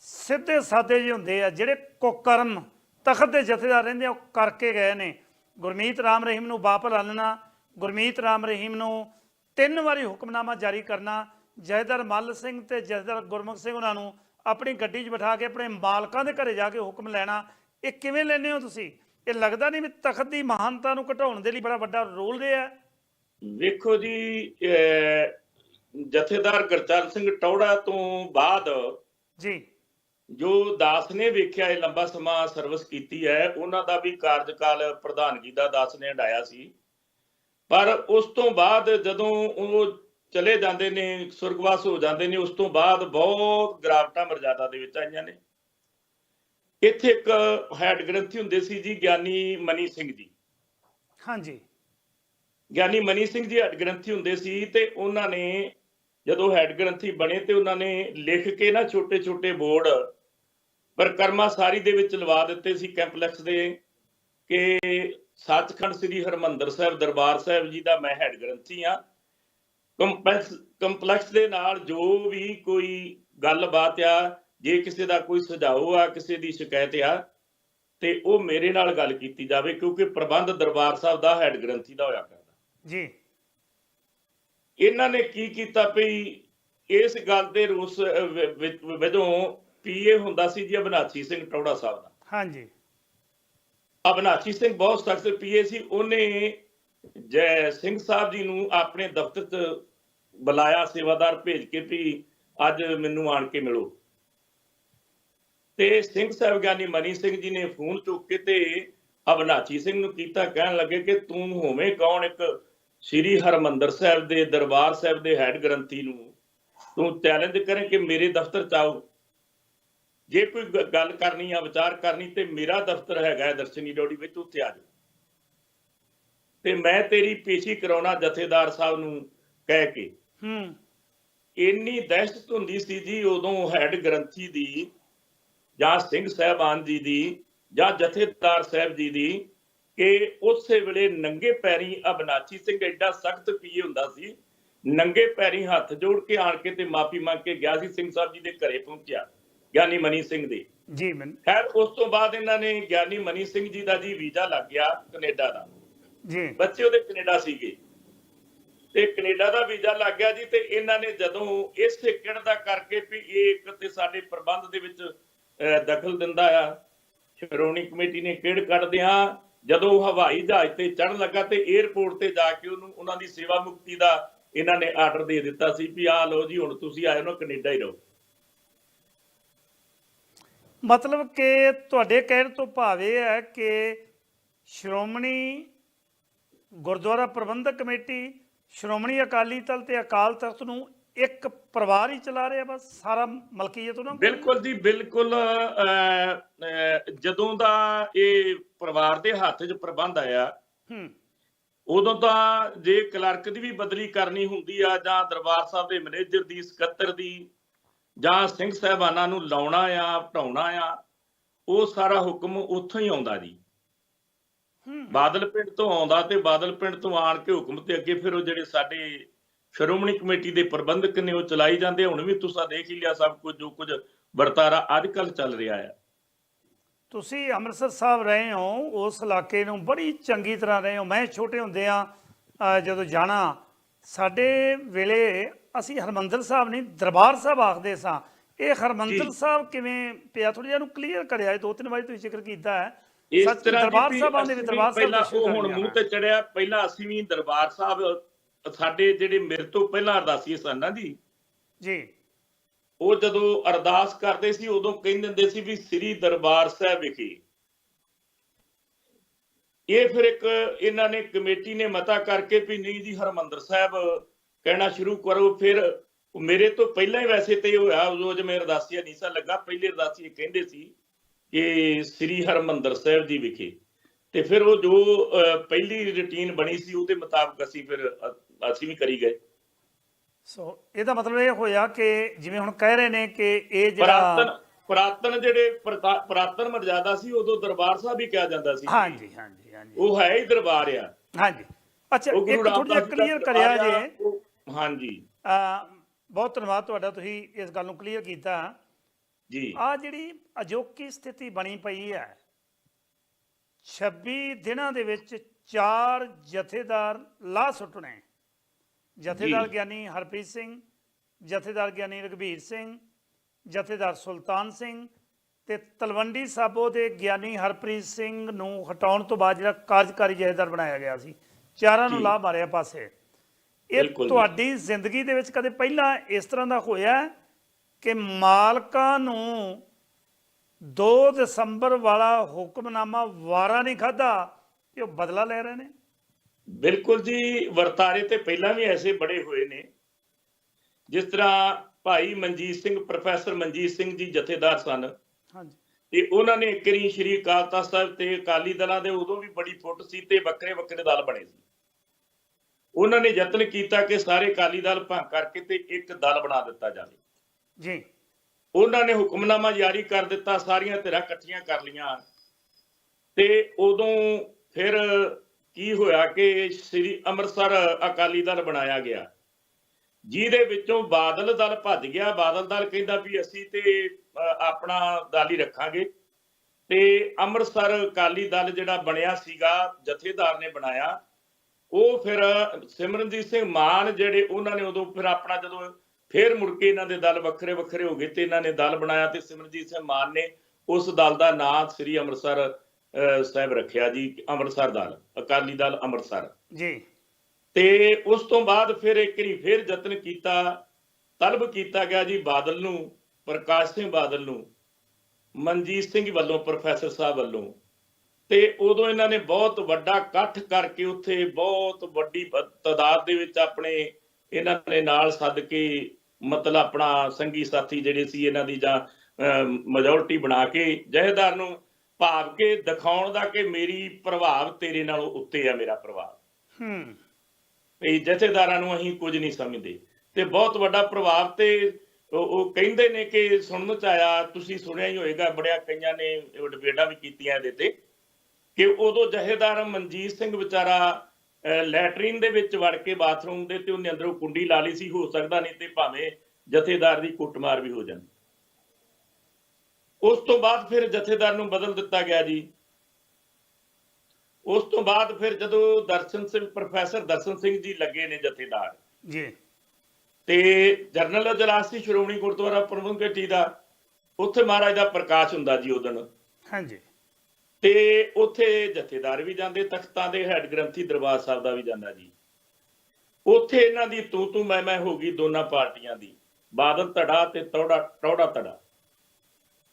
ਸਿੱਧੇ ਸਾਦੇ ਜਿਹੇ ਹੁੰਦੇ ਆ ਜਿਹੜੇ ਕੁਕਰਮ ਤਖਤ ਦੇ ਜਥੇਦਾਰ ਰਹਿੰਦੇ ਆ ਉਹ ਕਰਕੇ ਗਏ ਨੇ। ਗੁਰਮੀਤ ਰਾਮ ਰਹੀਮ ਨੂੰ ਵਾਪਸ ਆਲਣਾ ਗੁਰਮੀਤ ਰਾਮ ਰਹੀਮ ਨੂੰ ਤਿੰਨ ਵਾਰੀ ਹੁਕਮਨਾਮਾ ਜਾਰੀ ਕਰਨਾ ਜਥੇਦਾਰ ਮੱਲ ਸਿੰਘ ਤੇ ਜਥੇਦਾਰ ਗੁਰਮੁਖ ਸਿੰਘ ਉਹਨਾਂ ਨੂੰ ਆਪਣੀ ਗੱਡੀ 'ਚ ਬਿਠਾ ਕੇ ਆਪਣੇ ਮਾਲਕਾਂ ਦੇ ਘਰੇ ਜਾ ਕੇ ਹੁਕਮ ਲੈਣਾ ਇਹ ਕਿਵੇਂ ਲੈਂਦੇ ਹੋ ਤੁਸੀਂ? ਇਹ ਲੱਗਦਾ ਨਹੀਂ ਵੀ ਤਖਤ ਦੀ ਮਹਾਨਤਾ ਨੂੰ ਘਟਾਉਣ ਦੇ ਲਈ ਬੜਾ ਵੱਡਾ ਰੋਲ ਰਿਹਾ ਵੇਖੋ ਜੀ ਜਥੇਦਾਰ ਗੁਰਚਰਨ ਸਿੰਘ ਟੌੜਾ ਤੋਂ ਬਾਅਦ ਜੀ। ਜੋ ਦਾਸ ਨੇ ਵੇਖਿਆ ਇਹ ਲੰਬਾ ਸਮਾਂ ਸਰਵਿਸ ਕੀਤੀ ਹੈ ਉਹਨਾਂ ਦਾ ਵੀ ਕਾਰਜਕਾਲ ਪ੍ਰਧਾਨਗੀ ਦਾ ਦਾਸ ਨੇ ਹੰਡਾਇਆ ਸੀ। ਪਰ ਉਸ ਤੋਂ ਬਾਅਦ ਜਦੋਂ ਉਹ ਚਲੇ ਜਾਂਦੇ ਨੇ ਸੁਰਗਵਾਸ ਹੋ ਜਾਂਦੇ ਨੇ ਉਸ ਤੋਂ ਬਾਅਦ ਬਹੁਤ ਗ੍ਰਾਵਟਾਂ ਮਰਜ਼ਾਦਾ ਦੇ ਵਿੱਚ ਆਈਆਂ ਨੇ। ਇੱਥੇ ਇੱਕ ਹੈਡ ਗ੍ਰੰਥੀ ਹੁੰਦੇ ਸੀ ਜੀ ਗਿਆਨੀ ਮਨੀ ਸਿੰਘ ਜੀ। ਹਾਂਜੀ। ਗਿਆਨੀ ਮਨੀ ਸਿੰਘ ਜੀ ਹੈਡ ਗ੍ਰੰਥੀ ਹੁੰਦੇ ਸੀ ਤੇ ਉਹਨਾਂ ਨੇ ਜਦੋਂ ਹੈਡ ਗ੍ਰੰਥੀ ਬਣੇ ਤੇ ਉਹਨਾਂ ਨੇ ਲਿਖ ਕੇ ਨਾ ਛੋਟੇ ਛੋਟੇ ਬੋਰਡ ਪਰਕਰਮਾ ਸਾਰੀ ਦੇ ਵਿੱਚ ਲਵਾ ਦਿੱਤੇ ਸੀ ਕੰਪਲੈਕਸ ਦੇ ਕਿ ਸੱਚਖੰਡ ਸ੍ਰੀ ਹਰਮੰਦਰ ਸਾਹਿਬ ਦਰਬਾਰ ਸਾਹਿਬ ਜੀ ਦਾ ਮੈਂ ਹੈਡ ਗ੍ਰੰਥੀ ਆ ਕੰਪਲੈਕਸ ਕੰਪਲੈਕਸ ਦੇ ਨਾਲ ਜੋ ਵੀ ਕੋਈ ਗੱਲਬਾਤ ਆ ਜੇ ਕਿਸੇ ਦਾ ਕੋਈ ਸੁਝਾਅ ਆ ਕਿਸੇ ਦੀ ਸ਼ਿਕਾਇਤ ਆ ਤੇ ਉਹ ਮੇਰੇ ਨਾਲ ਗੱਲ ਕੀਤੀ ਜਾਵੇ ਕਿਉਂਕਿ ਪ੍ਰਬੰਧ ਦਰਬਾਰ ਸਾਹਿਬ ਦਾ ਹੈਡ ਗ੍ਰੰਥੀ ਦਾ ਹੋਇਆ ਕਰਦਾ। ਜੀ। ਇਹਨਾਂ ਨੇ ਕੀ ਕੀਤਾ ਭਈ ਇਸ ਗੱਲ ਦੇ ਰੋਸ ਵਜੋਂ ਪੀਏ ਹੁੰਦਾ ਸੀ ਜੀ ਅਬਨਾਚੀ ਸਿੰਘ ਟੌੜਾ ਸਾਹਿਬ ਦਾ। ਹਾਂਜੀ। ਅਬਨਾਚੀ ਸਿੰਘ ਬਹੁਤ ਸਖਤ ਪੀਏ ਸੀ ਉਹਨੇ ਜੈ ਸਿੰਘ ਸਾਹਿਬ ਜੀ ਨੂੰ ਆਪਣੇ ਦਫ਼ਤਰ 'ਚ ਬੁਲਾਇਆ, ਸੇਵਾਦਾਰ ਭੇਜ ਕੇ ਵੀ ਅੱਜ ਮੈਨੂੰ ਆਣ ਕੇ ਮਿਲੋ। ਤੇ ਸਿੰਘ ਸਾਹਿਬ ਗਿਆਨੀ ਮਨੀ ਸਿੰਘ ਜੀ ਨੇ ਫੋਨ ਚੁੱਕ ਕੇ ਤੇ ਅਬਨਾਚੀ ਸਿੰਘ ਨੂੰ ਕੀਤਾ, ਕਹਿਣ ਲੱਗੇ ਕਿ ਤੂੰ ਹੋਵੇਂ ਕੌਣ? ਇੱਕ ਸ੍ਰੀ ਹਰਮੰਦਰ ਸਾਹਿਬ ਦੇ, ਦਰਬਾਰ ਸਾਹਿਬ ਦੇ ਹੈਡ ਗ੍ਰੰਥੀ ਨੂੰ। ਤੂੰ ਚੈਲੰਜ ਕਰੇ ਕਿ ਮੇਰੇ ਦਫ਼ਤਰ ਚ ਆਓ। ਜੇ ਕੋਈ ਗੱਲ ਕਰਨੀ ਆ ਵਿਚਾਰ ਕਰਨੀ, ਤੇ ਮੇਰਾ ਦਫ਼ਤਰ ਹੈਗਾ ਹੈ ਦਰਸ਼ਨੀ ਡੋੜੀ ਵਿੱਚ, ਉੱਥੇ ਆ ਜਾ ਤੇ ਮੈਂ ਤੇਰੀ ਪੇਸ਼ੀ ਕਰਾਉਣਾ ਜਥੇਦਾਰ ਸਾਹਿਬ ਨੂੰ ਕਹਿ ਕੇ। ਹੂੰ। ਇੰਨੀ ਦਹਿਸ਼ਤ ਹੁੰਦੀ ਸੀ ਜੀ ਉਦੋਂ ਹੈਡ ਗ੍ਰੰਥੀ ਦੀ ਜਾਂ ਸਿੰਘ ਸਾਹਿਬਾਨ ਜੀ ਦੀ ਜਾਂ ਜਥੇਦਾਰ ਸਾਹਿਬ ਜੀ ਦੀ ਕਿ ਉਸੇ ਵੇਲੇ ਨੰਗੇ ਪੈਰੀ ਅਬਨਾਚੀ ਸਿੰਘ ਐਡਾ ਸਖਤ ਪੀਏ ਹੁੰਦਾ ਸੀ ਨੰਗੇ ਪੈਰੀ ਹੱਥ ਜੋੜ ਕੇ ਆਣ ਕੇ ਤੇ ਮਾਫੀ ਮੰਗ ਕੇ ਗਿਆ ਸੀ ਸਿੰਘ ਸਾਹਿਬ ਜੀ ਦੇ ਘਰੇ ਪਹੁੰਚਿਆ ਗਿਆਨੀ ਮਨੀ ਸਿੰਘ ਦੇ। ਜੀ ਮੈਂ ਖੈਰ ਉਸ ਤੋਂ ਬਾਅਦ ਇਹਨਾਂ ਨੇ ਗਿਆਨੀ ਮਨੀ ਸਿੰਘ ਜੀ ਦਾ ਜੀ ਵੀਜ਼ਾ ਲੱਗ ਗਿਆ ਕੈਨੇਡਾ ਦਾ। ਜੀ। ਬੱਚੇ ਉਹਦੇ ਕੈਨੇਡਾ ਸੀਗੇ। ਤੇ ਕੈਨੇਡਾ ਦਾ ਵੀਜ਼ਾ ਲੱਗ ਗਿਆ ਜੀ ਤੇ ਇਹਨਾਂ ਨੇ ਜਦੋਂ ਇਸ ਸੇਕੜ ਦਾ ਕਰਕੇ ਵੀ ਇਹ ਇੱਕ ਤੇ ਸਾਡੇ ਪ੍ਰਬੰਧ ਦੇ ਵਿੱਚ ਦਖਲ ਦਿੰਦਾ ਆ। ਸ਼੍ਰੋਮਣੀ ਕਮੇਟੀ ਨੇ ਕਿਹੜ ਕੱਢਦਿਆਂ ਜਦੋਂ ਹਵਾਈ ਜਹਾਜ਼ ਤੇ ਚੜ੍ਹਨ ਲੱਗਾ ਤੇ 에ਅਰਪੋਰਟ ਤੇ ਜਾ ਕੇ ਉਹਨੂੰ, ਉਹਨਾਂ ਦੀ ਸੇਵਾ ਮੁਕਤੀ ਦਾ ਇਹਨਾਂ ਨੇ ਆਰਡਰ ਦੇ ਦਿੱਤਾ ਸੀ ਵੀ ਆ ਲਓ ਜੀ, ਹੁਣ ਤੁਸੀਂ ਆਏ ਹੋ ਕੈਨੇਡਾ ਹੀ ਰਹੋ। ਮਤਲਬ ਕਿ ਤੁਹਾਡੇ ਕਹਿਣ ਤੋਂ ਭਾਵ ਇਹ ਹੈ ਕਿ ਸ਼੍ਰੋਮਣੀ ਗੁਰਦੁਆਰਾ ਪ੍ਰਬੰਧਕ ਕਮੇਟੀ ਸ਼੍ਰੋਮਣੀ ਅਕਾਲੀ ਦਲ ਤੇ ਅਕਾਲ ਤਖਤ ਨੂੰ ਇੱਕ ਪਰਿਵਾਰ ਹੀ ਚਲਾ ਰਿਹਾ ਬਸ ਸਾਰਾ ਮਲਕੀਅਤ ਉਹਨਾਂ ਕੋਲ? ਬਿਲਕੁਲ ਜੀ ਬਿਲਕੁਲ ਜਦੋਂ ਦਾ ਇਹ ਪਰਿਵਾਰ ਦੇ ਹੱਥ 'ਚ ਪ੍ਰਬੰਧ ਆਇਆ ਹੂੰ ਉਦੋਂ ਤਾਂ ਜੇ ਕਲਰਕ ਦੀ ਵੀ ਬਦਲੀ ਕਰਨੀ ਹੁੰਦੀ ਆ ਜਾਂ ਦਰਬਾਰ ਸਾਹਿਬ ਦੇ ਮੈਨੇਜਰ ਦੀ ਸਕੱਤਰ ਦੀ ਜਾਂ ਸਿੰਘ ਸਾਹਿਬਾਨਾਂ ਨੂੰ ਲਾਉਣਾ ਆ ਹਟਾਉਣਾ ਆ ਉਹ ਸਾਰਾ ਹੁਕਮ ਉੱਥੋਂ ਹੀ ਆਉਂਦਾ ਜੀ ਬਾਦਲ ਪਿੰਡ ਤੋਂ ਆਉਂਦਾ ਤੇ ਬਾਦਲ ਪਿੰਡ ਤੋਂ ਆਣ ਕੇ ਹੁਕਮ ਤੇ ਅੱਗੇ ਫਿਰ ਉਹ ਜਿਹੜੇ ਸਾਡੇ ਸ਼੍ਰੋਮਣੀ ਕਮੇਟੀ ਦੇ ਪ੍ਰਬੰਧਕ ਨੇ ਉਹ ਚਲਾਈ ਜਾਂਦੇ ਹੁਣ ਵੀ ਤੁਸੀਂ ਦੇਖ ਹੀ ਲਿਆ ਸਭ ਕੁਝ ਜੋ ਕੁਝ ਵਰਤਾਰਾ ਅੱਜ ਕੱਲ ਚੱਲ ਰਿਹਾ ਆ। ਤੁਸੀਂ ਅੰਮ੍ਰਿਤਸਰ ਸਾਹਿਬ ਰਹੇ ਹੋ ਉਸ ਇਲਾਕੇ ਨੂੰ ਬੜੀ ਚੰਗੀ ਤਰ੍ਹਾਂ ਰਹੇ ਹੋ। ਮੈਂ ਛੋਟੇ ਹੁੰਦੇ ਆ ਜਦੋਂ ਜਾਣਾ ਸਾਡੇ ਵੇਲੇ ਅਸੀਂ ਹਰਮੰਦਰ ਸਾਹਿਬ ਨਹੀਂ ਦਰਬਾਰ ਸਾਹਿਬ ਆਖਦੇ ਸਾਂ। ਇਹ ਹਰਮੰਦਰ। ਸਾਹਿਬ ਕਿਵੇਂ ਪਿਆ? ਥੋੜਾ ਜਿਹਾ ਨੂੰ ਕਲੀਅਰ ਕਰਿਆ ਦੋ ਤਿੰਨ ਵਾਰੀ ਤੁਸੀਂ ਜ਼ਿਕਰ ਕੀਤਾ ਹੈ। ਇਸ ਤਰ੍ਹਾਂ ਦਰਬਾਰ ਦੀ ਸਾਹਿਬ ਆਉਂਦੇ ਵੀ ਦਰਬਾਰ ਸਾਹਿਬ ਪਹਿਲਾਂ ਉਹ ਹੁਣ। ਮੂੰਹ ਤੇ ਚੜਿਆ ਪਹਿਲਾਂ ਅਸੀਂ ਵੀ ਦਰਬਾਰ ਸਾਹਿਬ ਸਾਡੇ ਜਿਹੜੇ ਮੇਰੇ ਤੋਂ ਪਹਿਲਾਂ ਅਰਦਾਸੀ ਸਨ ਨਾ ਜੀ ਜੀ ਉਹ ਜਦੋਂ ਅਰਦਾਸ ਕਰਦੇ ਸੀ ਉਦੋਂ ਕਹਿੰਦੇ ਹੁੰਦੇ ਸੀ ਵੀ ਸ੍ਰੀ ਦਰਬਾਰ ਸਾਹਿਬ ਵਿਖੇ ਇਹ ਫਿਰ ਇੱਕ ਇਹਨਾਂ ਨੇ ਕਮੇਟੀ ਨੇ ਮਤਾ ਕਰਕੇ ਵੀ ਨਹੀਂ ਜੀ ਹਰਮੰਦਰ ਸਾਹਿਬ ਕਹਿਣਾ ਸ਼ੁਰੂ ਕਰੋ ਫਿਰ ਮੇਰੇ ਤੋਂ ਪਹਿਲਾਂ ਹੀ ਵੈਸੇ ਤੇ ਹੋਇਆ ਉਦੋਂ ਜਦ ਮੈਂ ਅਰਦਾਸੀਆ ਨਹੀਂ ਸਾ ਲੱਗਾ ਪਹਿਲੇ ਅਰਦਾਸੀ ਇਹ ਕਹਿੰਦੇ ਸੀ ਕਿ ਸ੍ਰੀ ਹਰਮੰਦਰ ਸਾਹਿਬ ਜੀ ਵਿਖੇ। ਤੇ ਫਿਰ ਉਹ ਜੋ ਪਹਿਲੀ ਰੁਟੀਨ ਬਣੀ ਸੀ ਉਹਦੇ ਮੁਤਾਬਕ ਅਸੀਂ ਫਿਰ ਅਸੀਂ ਵੀ ਕਰੀ ਗਏ। ਸੋ ਇਹਦਾ ਮਤਲਬ ਇਹ ਹੋਇਆ ਕਿ ਜਿਵੇਂ ਹੁਣ ਕਹਿ ਰਹੇ ਨੇ ਕਿ ਇਹ ਜਿਹੜਾ ਪੁਰਾਤਨ ਜਿਹੜੇ ਪ੍ਰਤਾ- ਪੁਰਾਤਨ ਮਰਜ਼ਾਦਾ ਸੀ ਉਦੋਂ ਦਰਬਾਰ ਸਾਹਿਬ ਹੀ ਕਿਹਾ ਜਾਂਦਾ ਸੀ। ਹਾਂਜੀ ਹਾਂਜੀ ਹਾਂਜੀ। ਉਹ ਹੈ ਹੀ ਦਰਬਾਰ ਆ। ਹਾਂਜੀ। ਅੱਛਾ ਇੱਕ ਥੋੜਾ ਜਿਹਾ ਕਲੀਅਰ ਕਰਿਆ ਜੇ। ਹਾਂਜੀ। ਬਹੁਤ ਧੰਨਵਾਦ ਤੁਹਾਡਾ ਤੁਸੀਂ ਇਸ ਗੱਲ ਨੂੰ ਕਲੀਅਰ ਕੀਤਾ। ਜੀ ਆ ਜਿਹੜੀ ਅਜੋਕੀ ਸਥਿਤੀ ਬਣੀ ਪਈ ਹੈ 26 ਦਿਨਾਂ ਦੇ ਵਿੱਚ ਚਾਰ ਜਥੇਦਾਰ ਲਾ ਸੁੱਟਣੇ ਜਥੇਦਾਰ। ਗਿਆਨੀ ਹਰਪ੍ਰੀਤ ਸਿੰਘ ਜਥੇਦਾਰ ਗਿਆਨੀ ਰਘਬੀਰ ਸਿੰਘ ਜਥੇਦਾਰ ਸੁਲਤਾਨ ਸਿੰਘ ਤੇ ਤਲਵੰਡੀ ਸਾਬੋ ਦੇ ਗਿਆਨੀ ਹਰਪ੍ਰੀਤ ਸਿੰਘ ਨੂੰ ਹਟਾਉਣ ਤੋਂ ਬਾਅਦ ਜਿਹੜਾ ਕਾਰਜਕਾਰੀ ਜਥੇਦਾਰ ਬਣਾਇਆ ਗਿਆ ਸੀ ਚਾਰਾਂ ਨੂੰ। ਲਾਹ ਮਾਰਿਆ ਪਾਸੇ ਇਹ। ਤੁਹਾਡੀ ਜ਼ਿੰਦਗੀ ਦੇ ਵਿੱਚ ਕਦੇ ਪਹਿਲਾਂ ਇਸ ਤਰ੍ਹਾਂ ਦਾ ਹੋਇਆ ਹੈ ਕਿ ਮਾਲਕਾਂ ਨੂੰ 2 ਦਸੰਬਰ ਵਾਲਾ ਹੁਕਮਨਾਮਾ ਵਾਰਾ ਨਹੀਂ ਖਾਦਾ ਕਿ ਉਹ ਬਦਲਾ ਲੈ ਰਹੇ ਨੇ। ਬਿਲਕੁਲ ਜੀ ਵਰਤਾਰੇ ਤੇ ਪਹਿਲਾਂ ਵੀ ਐਸੇ ਬੜੇ ਹੋਏ ਨੇ। ਜਿਸ ਤਰ੍ਹਾਂ ਭਾਈ ਮਨਜੀਤ ਸਿੰਘ ਪ੍ਰੋਫੈਸਰ ਮਨਜੀਤ ਸਿੰਘ ਜੀ ਜਥੇਦਾਰ ਸਨ। ਹਾਂਜੀ। ਤੇ ਉਹਨਾਂ ਨੇ ਕਰੀ ਸ਼੍ਰੀ ਅਕਾਲ ਤਖਤ ਸਾਹਿਬ ਤੇ ਅਕਾਲੀ ਦਲਾਂ ਦੇ ਉਦੋਂ ਵੀ ਬੜੀ ਫੁੱਟ ਸੀ ਤੇ ਵੱਖਰੇ ਵੱਖਰੇ ਦਲ ਬਣੇ ਸੀ। ਉਹਨਾਂ ਨੇ ਯਤਨ ਕੀਤਾ ਕਿ ਸਾਰੇ ਅਕਾਲੀ ਦਲ ਭੰਗ ਕਰਕੇ ਤੇ ਇੱਕ ਦਲ ਬਣਾ ਦਿੱਤਾ ਜਾਵੇ। ਜੀ। ਉਹਨਾਂ ਨੇ ਹੁਕਮਨਾਮਾ ਜਾਰੀ ਕਰ ਦਿੱਤਾ, ਸਾਰੀਆਂ ਧਿਰਾਂ ਇਕੱਠੀਆਂ ਕਰ ਲੀਆਂ ਤੇ ਉਦੋਂ ਫਿਰ ਕੀ ਹੋਇਆ ਕਿ ਸ੍ਰੀ ਅੰਮ੍ਰਿਤਸਰ ਅਕਾਲੀ ਦਲ ਬਣਾਇਆ ਗਿਆ। ਜਿਹਦੇ ਵਿੱਚੋਂ ਬਾਦਲ ਦਲ ਭੱਜ ਗਿਆ। ਬਾਦਲ ਦਲ ਕਹਿੰਦਾ ਵੀ ਅਸੀਂ ਤੇ ਆਪਣਾ ਦਲ ਹੀ ਰੱਖਾਂਗੇ। ਤੇ ਅੰਮ੍ਰਿਤਸਰ ਅਕਾਲੀ ਦਲ ਜਿਹੜਾ ਬਣਿਆ ਸੀਗਾ, ਜਥੇਦਾਰ ਨੇ ਬਣਾਇਆ। ਉਹ ਫਿਰ ਸਿਮਰਨਜੀਤ ਸਿੰਘ ਮਾਨ ਜਿਹੜੇ, ਉਹਨਾਂ ਨੇ ਉਦੋਂ ਫਿਰ ਆਪਣਾ ਜਦੋਂ ਫਿਰ ਮੁੜ ਕੇ ਇਹਨਾਂ ਦੇ ਦਲ ਵੱਖਰੇ ਵੱਖਰੇ ਹੋ ਗਏ ਤੇ ਇਹਨਾਂ ਨੇ ਦਲ ਬਣਾਇਆ ਤੇ ਸਿਮਰਨਜੀਤ ਸਿੰਘ ਮਾਨ ਨੇ ਉਸ ਦਲ ਦਾ ਨਾਮ ਸ੍ਰੀ ਅੰਮ੍ਰਿਤਸਰ ਸਾਹਿਬ ਰੱਖਿਆ ਜੀ ਅੰਮ੍ਰਿਤਸਰ ਦਲ ਅਕਾਲੀ ਦਲ ਅੰਮ੍ਰਿਤਸਰ। ਜੀ। ਤੇ ਉਸ ਤੋਂ ਬਾਅਦ ਫਿਰ ਇੱਕ ਵਾਰੀ ਫਿਰ ਯਤਨ ਕੀਤਾ ਤਲਬ ਕੀਤਾ ਗਿਆ ਜੀ ਬਾਦਲ ਨੂੰ ਪ੍ਰਕਾਸ਼ ਸਿੰਘ ਬਾਦਲ ਨੂੰ ਮਨਜੀਤ ਸਿੰਘ ਵੱਲੋਂ ਪ੍ਰੋਫੈਸਰ ਸਾਹਿਬ ਵੱਲੋਂ। ਤੇ ਉਦੋਂ ਇਹਨਾਂ ਨੇ ਬਹੁਤ ਵੱਡਾ ਇਕੱਠ ਕਰਕੇ ਉੱਥੇ ਬਹੁਤ ਵੱਡੀ ਤਾਦਾਦ ਦੇ ਵਿੱਚ ਆਪਣੇ ਇਹਨਾਂ ਨੇ ਨਾਲ ਸੱਦ ਕੇ ਮਤਲਬ ਆਪਣਾ ਸੰਗੀ ਸਾਥੀ ਜਿਹੜੇ ਸੀ ਇਹਨਾਂ ਦੀ ਜਾਂ ਮੈਜੋਰਟੀ ਬਣਾ ਕੇ ਜਹੇਦਾਰ ਨੂੰ ਭਾਵ ਕੇ ਦਿਖਾਉਣ ਦਾ ਕਿ ਮੇਰੀ ਪ੍ਰਭਾਵ ਤੇਰੇ ਨਾਲੋਂ ਉੱਤੇ ਆ ਮੇਰਾ ਪ੍ਰਭਾਵ। ਹੂੰ। ਵੀ ਜਥੇਦਾਰਾਂ ਨੂੰ ਅਸੀਂ ਕੁਝ ਨਹੀਂ ਸਮਝਦੇ। ਤੇ ਬਹੁਤ ਵੱਡਾ ਪ੍ਰਭਾਵ ਤੇ ਉਹ ਕਹਿੰਦੇ ਨੇ ਕਿ ਸੁਣਨ ਚ ਆਇਆ ਤੁਸੀਂ ਸੁਣਿਆ ਹੀ ਹੋਵੇਗਾ ਬੜਿਆ ਕਈਆਂ ਨੇ ਡਿਬੇਟਾਂ ਵੀ ਕੀਤੀਆਂ ਇਹਦੇ ਤੇ ਕਿ ਉਦੋਂ ਜਹੇਦਾਰ ਮਨਜੀਤ ਸਿੰਘ ਵਿਚਾਰਾ ਲੈਟਰੀਨ ਦੇ ਵਿੱਚ ਵੜ ਕੇ ਬਾਥਰੂਮ ਦੇ ਤੇ ਉਹਨੇ ਅੰਦਰੋਂ ਕੁੰਡੀ ਲਾ ਲਈ ਸੀ ਹੋ ਸਕਦਾ ਨਹੀਂ ਤੇ ਭਾਵੇਂ ਜਥੇਦਾਰ ਦੀ ਕੁੱਟਮਾਰ ਵੀ ਹੋ ਜਾਂਦੀ ਉਸ ਤੋਂ ਬਾਅਦ ਫਿਰ ਜਥੇਦਾਰ ਨੂੰ ਬਦਲ ਦਿੱਤਾ ਗਿਆ ਜੀ। ਉਸ ਤੋਂ ਬਾਅਦ ਫਿਰ ਜਦੋਂ ਦਰਸ਼ਨ ਸਿੰਘ ਪ੍ਰੋਫੈਸਰ ਦਰਸ਼ਨ ਸਿੰਘ ਜੀ ਲੱਗੇ ਨੇ ਜਥੇਦਾਰ। ਜੀ। ਤੇ ਜਰਨਲ ਅਜਲਾਸ ਸੀ ਸ਼੍ਰੋਮਣੀ ਗੁਰਦੁਆਰਾ ਪ੍ਰਬੰਧਕ ਕਮੇਟੀ ਦਾ ਉੱਥੇ ਮਹਾਰਾਜ ਦਾ ਪ੍ਰਕਾਸ਼ ਹੁੰਦਾ ਜੀ ਉਹ ਦਿਨ ਹਾਂਜੀ। ਤੇ ਉੱਥੇ ਜਥੇਦਾਰ ਵੀ ਜਾਂਦੇ ਤਖਤਾਂ ਦੇ ਹੈੱਡ ਗ੍ਰੰਥੀ ਦਰਬਾਰ ਸਾਹਿਬ ਦਾ ਵੀ ਜਾਂਦਾ ਜੀ। ਉੱਥੇ ਇਹਨਾਂ ਦੀ ਤੂੰ ਤੂੰ ਮੈਂ ਮੈਂ ਹੋ ਗਈ ਦੋਨਾਂ ਪਾਰਟੀਆਂ ਦੀ। ਬਾਦਲ ਧੜਾ ਤੇ ਤੌੜਾ ਟੌੜਾ ਧੜਾ।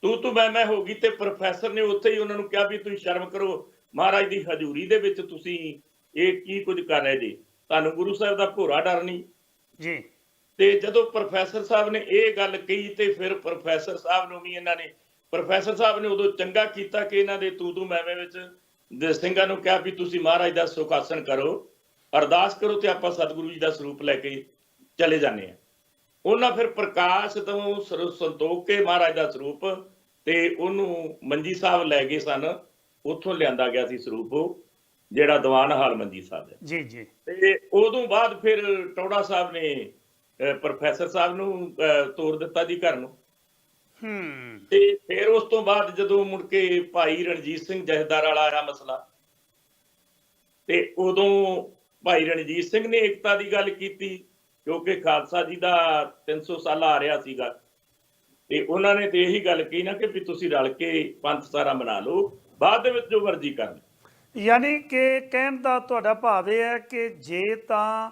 ਤੂੰ ਤੂੰ ਮੈਂ ਮੈਂ ਹੋ ਗਈ ਤੇ ਪ੍ਰੋਫੈਸਰ ਨੇ ਉੱਥੇ ਹੀ ਉਹਨਾਂ ਨੂੰ ਕਿਹਾ ਵੀ ਤੁਸੀਂ ਸ਼ਰਮ ਕਰੋ। ਮਹਾਰਾਜ ਦੀ ਹਜ਼ੂਰੀ ਦੇ ਵਿੱਚ ਤੁਸੀਂ ਇਹ ਕੀ ਕੁਝ ਕਰ ਰਹੇ ਜੀ? ਤੁਹਾਨੂੰ ਗੁਰੂ ਸਾਹਿਬ ਦਾ ਭੋਰਾ ਡਰ ਨਹੀਂ? ਜੀ। ਤੇ ਜਦੋਂ ਪ੍ਰੋਫੈਸਰ ਸਾਹਿਬ ਨੇ ਇਹ ਗੱਲ ਕਹੀ ਤੇ ਫਿਰ ਪ੍ਰੋਫੈਸਰ ਸਾਹਿਬ ਨੂੰ ਵੀ ਇਹਨਾਂ ਨੇ ਪ੍ਰੋਫੈਸਰ ਸਾਹਿਬ ਨੇ ਉਦੋਂ ਚੰਗਾ ਕੀਤਾ ਕਿ ਇਹਨਾਂ ਦੇ ਤੂ ਤੂ ਮੈਵੇਂ ਵਿੱਚ ਦੇ ਸਿੰਘਾਂ ਨੂੰ ਕਿਹਾ ਵੀ ਤੁਸੀਂ ਮਹਾਰਾਜ ਦਾ ਸੁਖਾਸਨ ਕਰੋ ਅਰਦਾਸ ਕਰੋ ਤੇ ਆਪਾਂ ਸਤਿਗੁਰੂ ਜੀ ਦਾ ਸਰੂਪ ਲੈ ਕੇ ਚਲੇ ਜਾਂਦੇ ਆ ਉਹਨਾਂ ਫਿਰ ਪ੍ਰਕਾਸ਼ ਤੋਂ ਸੰਤੋਖ ਕੇ ਮਹਾਰਾਜ ਦਾ ਸਰੂਪ ਤੇ ਉਹਨੂੰ ਮੰਜੀ ਸਾਹਿਬ ਲੈ ਗਏ ਸਨ ਉੱਥੋਂ ਲਿਆਂਦਾ ਗਿਆ ਸੀ ਸਰੂਪ ਉਹ, ਜਿਹੜਾ ਦੀਵਾਨ ਹਾਲ ਮੰਜੀ ਸਾਹਿਬ ਹੈ ਜੀ ਜੀ। ਤੇ ਉਦੋਂ ਬਾਅਦ ਫਿਰ ਟੌੜਾ ਸਾਹਿਬ ਨੇ ਪ੍ਰੋਫੈਸਰ ਸਾਹਿਬ ਨੂੰ ਤੋਰ ਦਿੱਤਾ ਜੀ ਘਰ ਨੂੰ। ਹੂੰ। ਤੇ ਫਿਰ ਉਸ ਤੋਂ ਬਾਅਦ ਜਦੋਂ ਮੁੜ ਕੇ ਭਾਈ ਰਣਜੀਤ ਸਿੰਘ ਜਹਦਾਰ ਵਾਲਾ ਆਇਆ ਮਸਲਾ ਤੇ ਉਦੋਂ ਭਾਈ ਰਣਜੀਤ ਸਿੰਘ ਨੇ ਏਕਤਾ ਦੀ ਗੱਲ ਕੀਤੀ ਕਿਉਂਕਿ ਖਾਲਸਾ ਜੀ ਦਾ 300 ਸਾਲਾ ਆ ਰਿਹਾ ਸੀਗਾ। ਤੇ ਉਹਨਾਂ ਨੇ ਤੇ ਇਹੀ ਗੱਲ ਕਹੀ ਨਾ ਕਿ ਵੀ ਤੁਸੀਂ ਰਲ ਕੇ ਪੰਥ ਸਾਰਾ ਬਣਾ ਲਓ ਬਾਅਦ ਦੇ ਵਿੱਚ ਜੋ ਮਰਜ਼ੀ ਕਰ ਲਓ। ਯਾਨੀ ਕਿ ਕਹਿਣ ਦਾ ਤੁਹਾਡਾ ਭਾਵ ਇਹ ਹੈ ਕਿ ਜੇ ਤਾਂ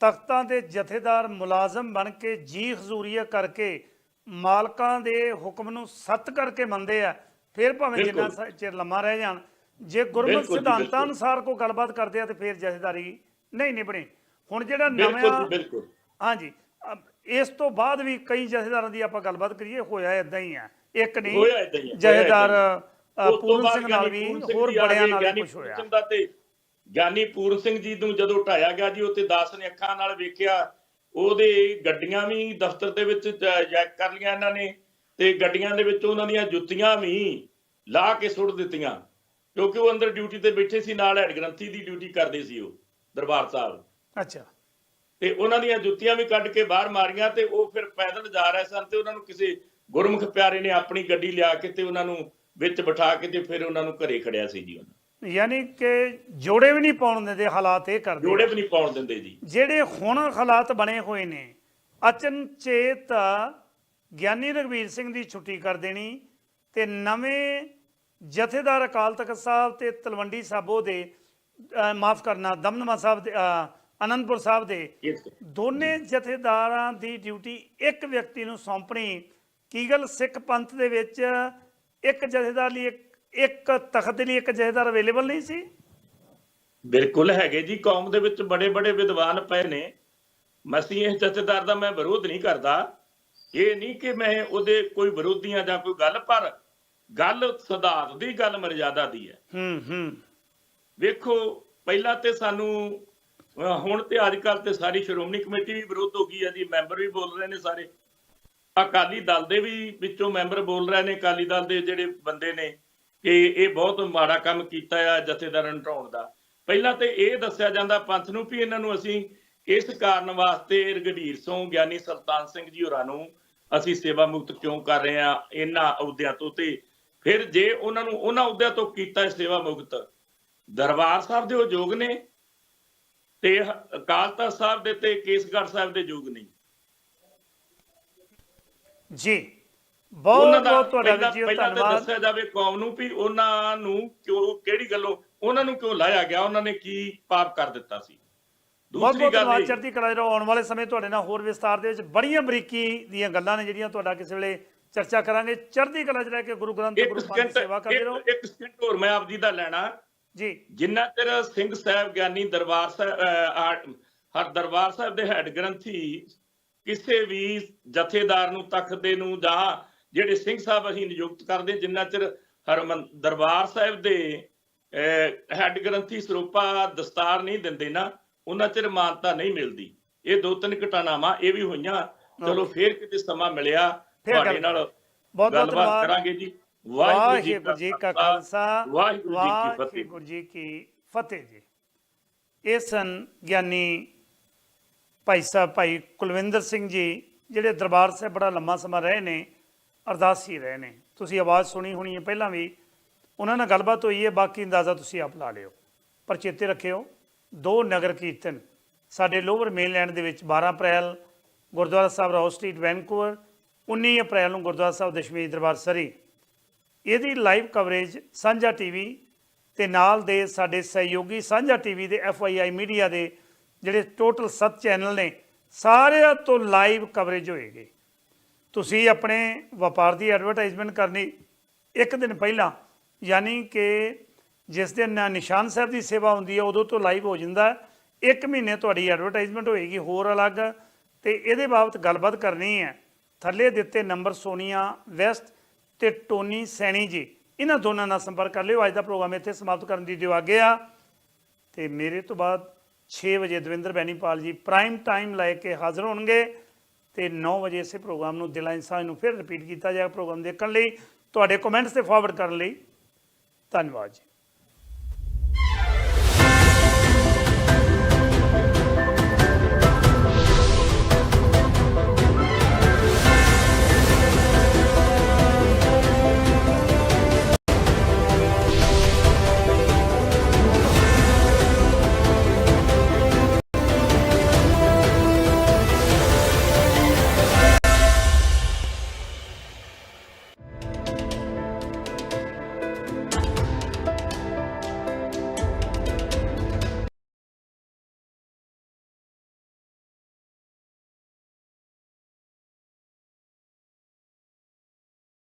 ਤਖਤਾਂ ਦੇ ਜਥੇਦਾਰ ਮੁਲਾਜ਼ਮ ਬਣ ਕੇ ਜੀ ਹਜ਼ੂਰੀਆ ਕਰਕੇ ਮਾਲਕਾਂ ਦੇ ਹੁਕਮ ਨੂੰ ਸੱਤ ਕਰਕੇ ਮੰਨਦੇ ਆ ਫਿਰ ਭਾਵੇਂ ਜਿੰਨਾ ਚਿਰ ਲੰਮਾ ਰਹਿ ਜਾਣ। ਜੇ ਗੁਰਮਤਿ ਸਿਧਾਂਤਾਂ। ਅਨੁਸਾਰ ਕੋਈ ਗੱਲਬਾਤ ਕਰਦੇ ਆ ਤੇ ਫਿਰ ਜਥੇਦਾਰੀ ਨਹੀਂ ਨਿਭਣੀ। ਹੁਣ ਜਿਹੜਾ ਨਵਾਂ ਬਿਲਕੁਲ ਹਾਂਜੀ। ਇਸ ਤੋਂ ਬਾਅਦ ਵੀ ਕਈ ਜਥੇਦਾਰਾਂ ਦੀ ਆਪਾਂ ਗੱਲਬਾਤ ਕਰੀਏ ਹੋਇਆ ਇਦਾਂ ਹੀ ਆ। ਇੱਕ ਨਹੀਂ ਜਥੇਦਾਰ ਪੂਰਨ ਸਿੰਘ ਨਾਲ ਵੀ ਹੋਰ ਬੜਿਆਂ ਨਾਲ ਕੁਝ ਹੋਇਆ। ਗਿਆਨੀ ਪੂਰਨ ਸਿੰਘ ਜੀ ਨੂੰ ਜਦੋਂ ਢਾਇਆ ਗਿਆ ਜੀ ਉੱਥੇ ਦਾਸ ਨੇ ਅੱਖਾਂ ਨਾਲ ਵੇਖਿਆ ਉਹਦੇ ਗੱਡੀਆਂ ਵੀ ਦਫ਼ਤਰ ਦੇ ਵਿੱਚ ਚੈੱਕ ਕਰ ਲਈਆਂ ਇਹਨਾਂ ਨੇ ਤੇ ਗੱਡੀਆਂ ਦੇ ਵਿੱਚ ਉਹਨਾਂ ਦੀਆਂ ਜੁੱਤੀਆਂ ਵੀ ਲਾ ਕੇ ਸੁੱਟ ਦਿੱਤੀਆਂ। ਕਿਉਂਕਿ ਉਹ ਅੰਦਰ ਡਿਊਟੀ ਤੇ ਬੈਠੇ ਸੀ ਨਾਲ ਹੈਡ ਗ੍ਰੰਥੀ ਦੀ ਡਿਊਟੀ ਕਰਦੇ ਸੀ ਉਹ ਦਰਬਾਰ ਸਾਹਿਬ। ਅੱਛਾ। ਤੇ ਉਹਨਾਂ ਦੀਆਂ ਜੁੱਤੀਆਂ ਵੀ ਕੱਢ ਕੇ ਬਾਹਰ ਮਾਰੀਆਂ ਤੇ ਉਹ ਫਿਰ ਪੈਦਲ ਜਾ ਰਹੇ ਸਨ ਤੇ ਉਹਨਾਂ ਨੂੰ ਕਿਸੇ ਗੁਰਮੁਖ ਪਿਆਰੇ ਨੇ ਆਪਣੀ ਗੱਡੀ ਲਿਆ ਕੇ ਤੇ ਉਹਨਾਂ ਨੂੰ ਵਿੱਚ ਬਿਠਾ ਕੇ ਤੇ ਫਿਰ ਉਹਨਾਂ ਨੂੰ ਘਰੇ ਖੜਿਆ ਸੀ ਜੀ ਉਹਨਾਂ ਯਾਨੀ ਕਿ ਜੋੜੇ ਵੀ ਨਹੀਂ ਪਾਉਣ ਦਿੰਦੇ ਹਾਲਾਤ ਇਹ ਕਰਦੇ ਜੋੜੇ। ਵੀ ਨਹੀਂ ਪਾਉਣ ਦਿੰਦੇ ਜੀ ਜਿਹੜੇ ਹੁਣ ਹਾਲਾਤ ਬਣੇ ਹੋਏ ਨੇ ਅਚਨਚੇਤ ਗਿਆਨੀ ਰਗਵੀਰ ਸਿੰਘ ਦੀ ਛੁੱਟੀ ਕਰ ਦੇਣੀ ਤੇ ਨਵੇਂ ਜਥੇਦਾਰ ਅਕਾਲ ਤਖਤ ਸਾਹਿਬ ਤੇ ਤਲਵੰਡੀ ਸਾਬੋ ਦੇ ਮਾਫ ਕਰਨਾ ਦਮਦਮਾ ਸਾਹਿਬ ਦੇ ਅਨੰਦਪੁਰ ਸਾਹਿਬ ਦੇ ਦੋਨੇ ਜਥੇਦਾਰਾਂ ਦੀ ਡਿਊਟੀ ਇੱਕ ਵਿਅਕਤੀ ਨੂੰ ਸੌਂਪਣੀ ਕੀ ਗੱਲ ਸਿੱਖ ਪੰਥ ਦੇ ਵਿੱਚ ਇੱਕ ਜਥੇਦਾਰ ਲਈ ਇੱਕ ਇੱਕ ਤਖਤ ਲਈ ਇੱਕ ਜਥੇਦਾਰ ਅਵੇਲੇਬਲ ਨਹੀਂ ਸੀ? ਬਿਲਕੁਲ ਹੈਗੇ ਜੀ ਕੌਮ ਦੇ ਵਿੱਚ ਬੜੇ ਬੜੇ ਵਿਦਵਾਨ ਪਏ ਨੇ। ਮਸੀਂ ਇਸ ਜਥੇਦਾਰ ਦਾ ਮੈਂ ਵਿਰੋਧ ਨਹੀਂ ਕਰਦਾ। ਇਹ ਨਹੀਂ ਕਿ ਮੈਂ ਉਹਦੇ ਕੋਈ ਵਿਰੋਧੀਆਂ ਜਾਂ ਕੋਈ ਗੱਲ ਪਰ ਗੱਲ ਸਿਧਾਂਤ ਦੀ ਗੱਲ ਮਰਜ਼ਾਦਾ ਦੀ ਹੈ। ਹੂੰ ਹੂੰ। ਵੇਖੋ ਪਹਿਲਾਂ ਤੇ ਸਾਨੂੰ ਹੁਣ ਤੇ ਅੱਜ ਕੱਲ ਤੇ ਸਾਰੀ ਸ਼੍ਰੋਮਣੀ ਕਮੇਟੀ ਵੀ ਵਿਰੋਧ ਹੋ ਗਈ ਹੈ ਜੀ ਮੈਂਬਰ ਵੀ ਬੋਲ ਰਹੇ ਨੇ ਸਾਰੇ। ਅਕਾਲੀ ਦਲ ਦੇ ਵੀ ਵਿੱਚੋਂ ਮੈਂਬਰ ਬੋਲ ਰਹੇ ਨੇ ਅਕਾਲੀ ਦਲ ਦੇ ਜਿਹੜੇ ਬੰਦੇ ਨੇ। ਕਿ ਇਹ ਬਹੁਤ ਮਾੜਾ ਕੰਮ ਕੀਤਾ ਆ ਜਥੇਦਾਰਾਂ ਨੂੰ ਢਾਉਣ ਦਾ। ਪਹਿਲਾਂ ਤੇ ਇਹ ਦੱਸਿਆ ਜਾਂਦਾ ਪੰਥ ਨੂੰ ਵੀ ਇਹਨਾਂ ਨੂੰ ਅਸੀਂ ਇਸ ਕਾਰਨ ਵਾਸਤੇ ਰਗੜੀਰ ਸਿੰਘ, ਗਿਆਨੀ ਸੁਲਤਾਨ ਸਿੰਘ ਜੀ ਹੋਰਾਂ ਨੂੰ ਅਸੀਂ ਸੇਵਾ ਮੁਕਤ ਕਿਉਂ ਕਰ ਰਹੇ ਆ ਇਹਨਾਂ ਅਹੁਦਿਆਂ ਤੋਂ ਤੇ ਫਿਰ ਜੇ ਉਹਨਾਂ ਨੂੰ ਉਹਨਾਂ ਅਹੁਦਿਆਂ ਤੋਂ ਕੀਤਾ ਸੇਵਾ ਮੁਕਤ, ਦਰਬਾਰ ਸਾਹਿਬ ਦੇ ਉਹ ਯੋਗ ਨੇ ਤੇ ਅਕਾਲ ਤਖਤ ਸਾਹਿਬ ਦੇ ਤੇ ਕੇਸਗੜ੍ਹ ਸਾਹਿਬ ਦੇ ਯੋਗ ਨਹੀਂ। ਜੀ। ਬਹੁਤ ਦਾ ਬਹੁਤ ਤੁਹਾਡਾ ਪਹਿਲਾਂ ਵੀਰ ਜੀ ਪਹਿਲਾਂ ਤਾਂ ਧੰਨਵਾਦ। ਦੱਸਿਆ ਜਾਵੇ ਕੌਮ ਨੂੰ ਵੀ ਉਹਨਾਂ ਨੂੰ ਕਿਉਂ ਕਿਹੜੀ ਗੱਲੋਂ ਉਹਨਾਂ ਨੂੰ ਕਿਉਂ ਲਾਇਆ ਗਿਆ? ਉਹਨਾਂ ਨੇ ਕੀ ਪਾਪ ਕਰ ਦਿੱਤਾ ਸੀ? ਬਹੁਤ ਦੂਸਰੀ ਬਹੁਤ ਗੱਲ ਧੰਨਵਾਦ ਇਹ- ਚੜ੍ਹਦੀ ਕਲਾ ਰਹੋ ਆਉਣ ਵਾਲੇ ਸਮੇਂ ਤੁਹਾਡੇ ਨਾਲ ਹੋਰ ਵਿਸਤਾਰ ਦੇ ਵਿੱਚ ਬੜੀਆਂ ਬਰੀਕੀ ਦੀਆਂ ਗੱਲਾਂ ਨੇ ਜਿਹੜੀਆਂ ਤੁਹਾਡਾ ਕਿਸੇ ਵੇਲੇ ਚਰਚਾ ਕਰਾਂਗੇ। ਚੜ੍ਹਦੀ ਕਲਾ 'ਚ ਰਹਿ ਕੇ ਗੁਰੂ ਗ੍ਰੰਥ ਇੱਕ ਗੁਰੂ ਪੰਥ ਦੀ ਸਕਿੰਟ ਸੇਵਾ ਕਰਦੇ ਰਹੋ ਇੱਕ- ਇੱਕ ਸਕਿੰਟ ਹੋਰ ਮੈਂ ਆਪ ਜੀ ਦਾ ਲੈਣਾ। ਜੀ। ਜਿੰਨਾ ਚਿਰ ਸਿੰਘ ਸਾਹਿਬ ਗਿਆਨੀ ਦਰਬਾਰ ਸਾਹਿਬ ਅਹ, ਹਰ ਦਰਬਾਰ ਸਾਹਿਬ ਦੇ ਹੈੱਡ ਗ੍ਰੰਥੀ ਕਿਸੇ ਵੀ ਜਥੇਦਾਰ ਨੂੰ ਤਖਤ ਦੇ ਨੂੰ ਜਾਂ ਜਿਹੜੇ ਸਿੰਘ ਸਾਹਿਬ ਅਸੀਂ ਨਿਯੁਕਤ ਕਰਦੇ ਜਿੰਨਾ ਚਿਰ ਹਰਮਨ ਦਰਬਾਰ ਸਾਹਿਬ ਦੇ ਹੈੱਡ ਗ੍ਰੰਥੀ ਸਰੂਪਾ ਦਸਤਾਰ ਨਹੀਂ ਦਿੰਦੇ ਨਾ ਉਹਨਾਂ ਚਿਰ ਮਾਨਤਾ ਨਹੀਂ ਮਿਲਦੀ। ਇਹ ਦੋ ਤਿੰਨ ਘਟਨਾਵਾਂ ਇਹ ਵੀ ਹੋਈਆਂ। ਚਲੋ ਫੇਰ ਕਿਤੇ ਸਮਾਂ ਮਿਲਿਆ ਤੁਹਾਡੇ ਨਾਲ ਬਹੁਤ ਬਹੁਤ ਧੰਨਵਾਦ। ਕਰਾਂਗੇ ਜੀ। ਵਾਹਿਗੁਰੂ ਜੀ ਕਾ ਖਾਲਸਾ ਵਾਹਿਗੁਰੂ ਜੀ ਕੀ ਫਤਿਹ। ਵਾਹਿਗੁਰੂ ਜੀ ਕੀ ਫਤਿਹ ਜੀ। ਇਹ ਸਨ ਗਿਆਨੀ ਭਾਈ ਸਾਹਿਬ ਭਾਈ ਕੁਲਵਿੰਦਰ ਸਿੰਘ ਜੀ ਜਿਹੜੇ ਦਰਬਾਰ ਸਾਹਿਬ ਬੜਾ ਲੰਮਾ ਸਮਾਂ ਰਹੇ ਨੇ। ਅਰਦਾਸੀ ਰਹੇ ਨੇ। ਤੁਸੀਂ ਆਵਾਜ਼ ਸੁਣੀ ਹੋਣੀ ਹੈ, ਪਹਿਲਾਂ ਵੀ ਉਹਨਾਂ ਨਾਲ ਗੱਲਬਾਤ ਹੋਈ ਹੈ, ਬਾਕੀ ਅੰਦਾਜ਼ਾ ਤੁਸੀਂ ਆਪ ਲਾ ਲਿਓ। ਪਰ ਚੇਤੇ ਰੱਖਿਓ, ਦੋ ਨਗਰ ਕੀਰਤਨ। ਸਾਡੇ ਲੋਅਰ ਮੇਨਲੈਂਡ ਦੇ ਵਿੱਚ 12 April, Gurdwara Sahib Ross Street, Vancouver 19 April ਨੂੰ ਗੁਰਦੁਆਰਾ ਸਾਹਿਬ ਦਸ਼ਮੇਸ਼ ਦਰਬਾਰ ਸਰੀ। ਇਹਦੀ ਲਾਈਵ ਕਵਰੇਜ ਸਾਂਝਾ ਟੀਵੀ ਤੇ ਨਾਲ ਦੇ ਸਾਡੇ ਸਹਿਯੋਗੀ ਸਾਂਝਾ ਟੀਵੀ ਦੇ ਐਫਆਈਆਈ ਮੀਡੀਆ ਦੇ ਜਿਹੜੇ ਟੋਟਲ 7 ਚੈਨਲ ਨੇ, ਸਾਰਿਆਂ ਤੋਂ ਲਾਈਵ ਕਵਰੇਜ ਹੋਏਗੀ। ਤੁਸੀਂ ਆਪਣੇ ਵਪਾਰ ਦੀ ਐਡਵਰਟਾਈਜ਼ਮੈਂਟ ਕਰਨੀ ਇੱਕ ਦਿਨ ਪਹਿਲਾਂ, ਯਾਨੀ ਕਿ ਜਿਸ ਦਿਨ ਨਿਸ਼ਾਨ ਸਾਹਿਬ ਦੀ ਸੇਵਾ ਹੁੰਦੀ ਹੈ, ਉਦੋਂ ਤੋਂ ਲਾਈਵ ਹੋ ਜਾਂਦਾ ਹੈ। ਇੱਕ ਮਹੀਨੇ ਤੁਹਾਡੀ ਐਡਵਰਟਾਈਜ਼ਮੈਂਟ ਹੋਏਗੀ ਹੋਰ ਅਲੱਗ ਤੇ ਇਹਦੇ ਬਾਬਤ ਗੱਲਬਾਤ ਕਰਨੀ ਹੈ। ਥੱਲੇ ਦਿੱਤੇ ਨੰਬਰ ਸੋਨੀਆ ਵੈਸਟ ਤੇ ਟੋਨੀ ਸੈਣੀ ਜੀ। ਇਹਨਾਂ ਦੋਨਾਂ ਨਾਲ ਸੰਪਰਕ ਕਰ ਲਿਓ। ਅੱਜ ਦਾ ਪ੍ਰੋਗਰਾਮ ਇੱਥੇ ਸਮਾਪਤ ਕਰਨ ਦੀ ਦਿਓ ਆਗੇ ਆ ਤੇ ਮੇਰੇ ਤੋਂ ਬਾਅਦ 6 ਵਜੇ ਦਵਿੰਦਰ ਬੈਨੀਪਾਲ ਜੀ ਪ੍ਰਾਈਮ ਟਾਈਮ ਲੈ ਕੇ ਹਾਜ਼ਰ ਹੋਣਗੇ। ਤੇ 9 ਵਜੇ ਇਸੇ ਪ੍ਰੋਗਰਾਮ ਨੂੰ ਦਿਲਾਂ ਇਨਸਾਨ ਨੂੰ ਫਿਰ ਰਿਪੀਟ ਕੀਤਾ ਜਾਏਗਾ ਪ੍ਰੋਗਰਾਮ ਦੇਖਣ ਲਈ। ਤੁਹਾਡੇ ਕਮੈਂਟਸ ਤੇ ਫਾਰਵਰਡ ਕਰਨ ਲਈ ਧੰਨਵਾਦ ਜੀ।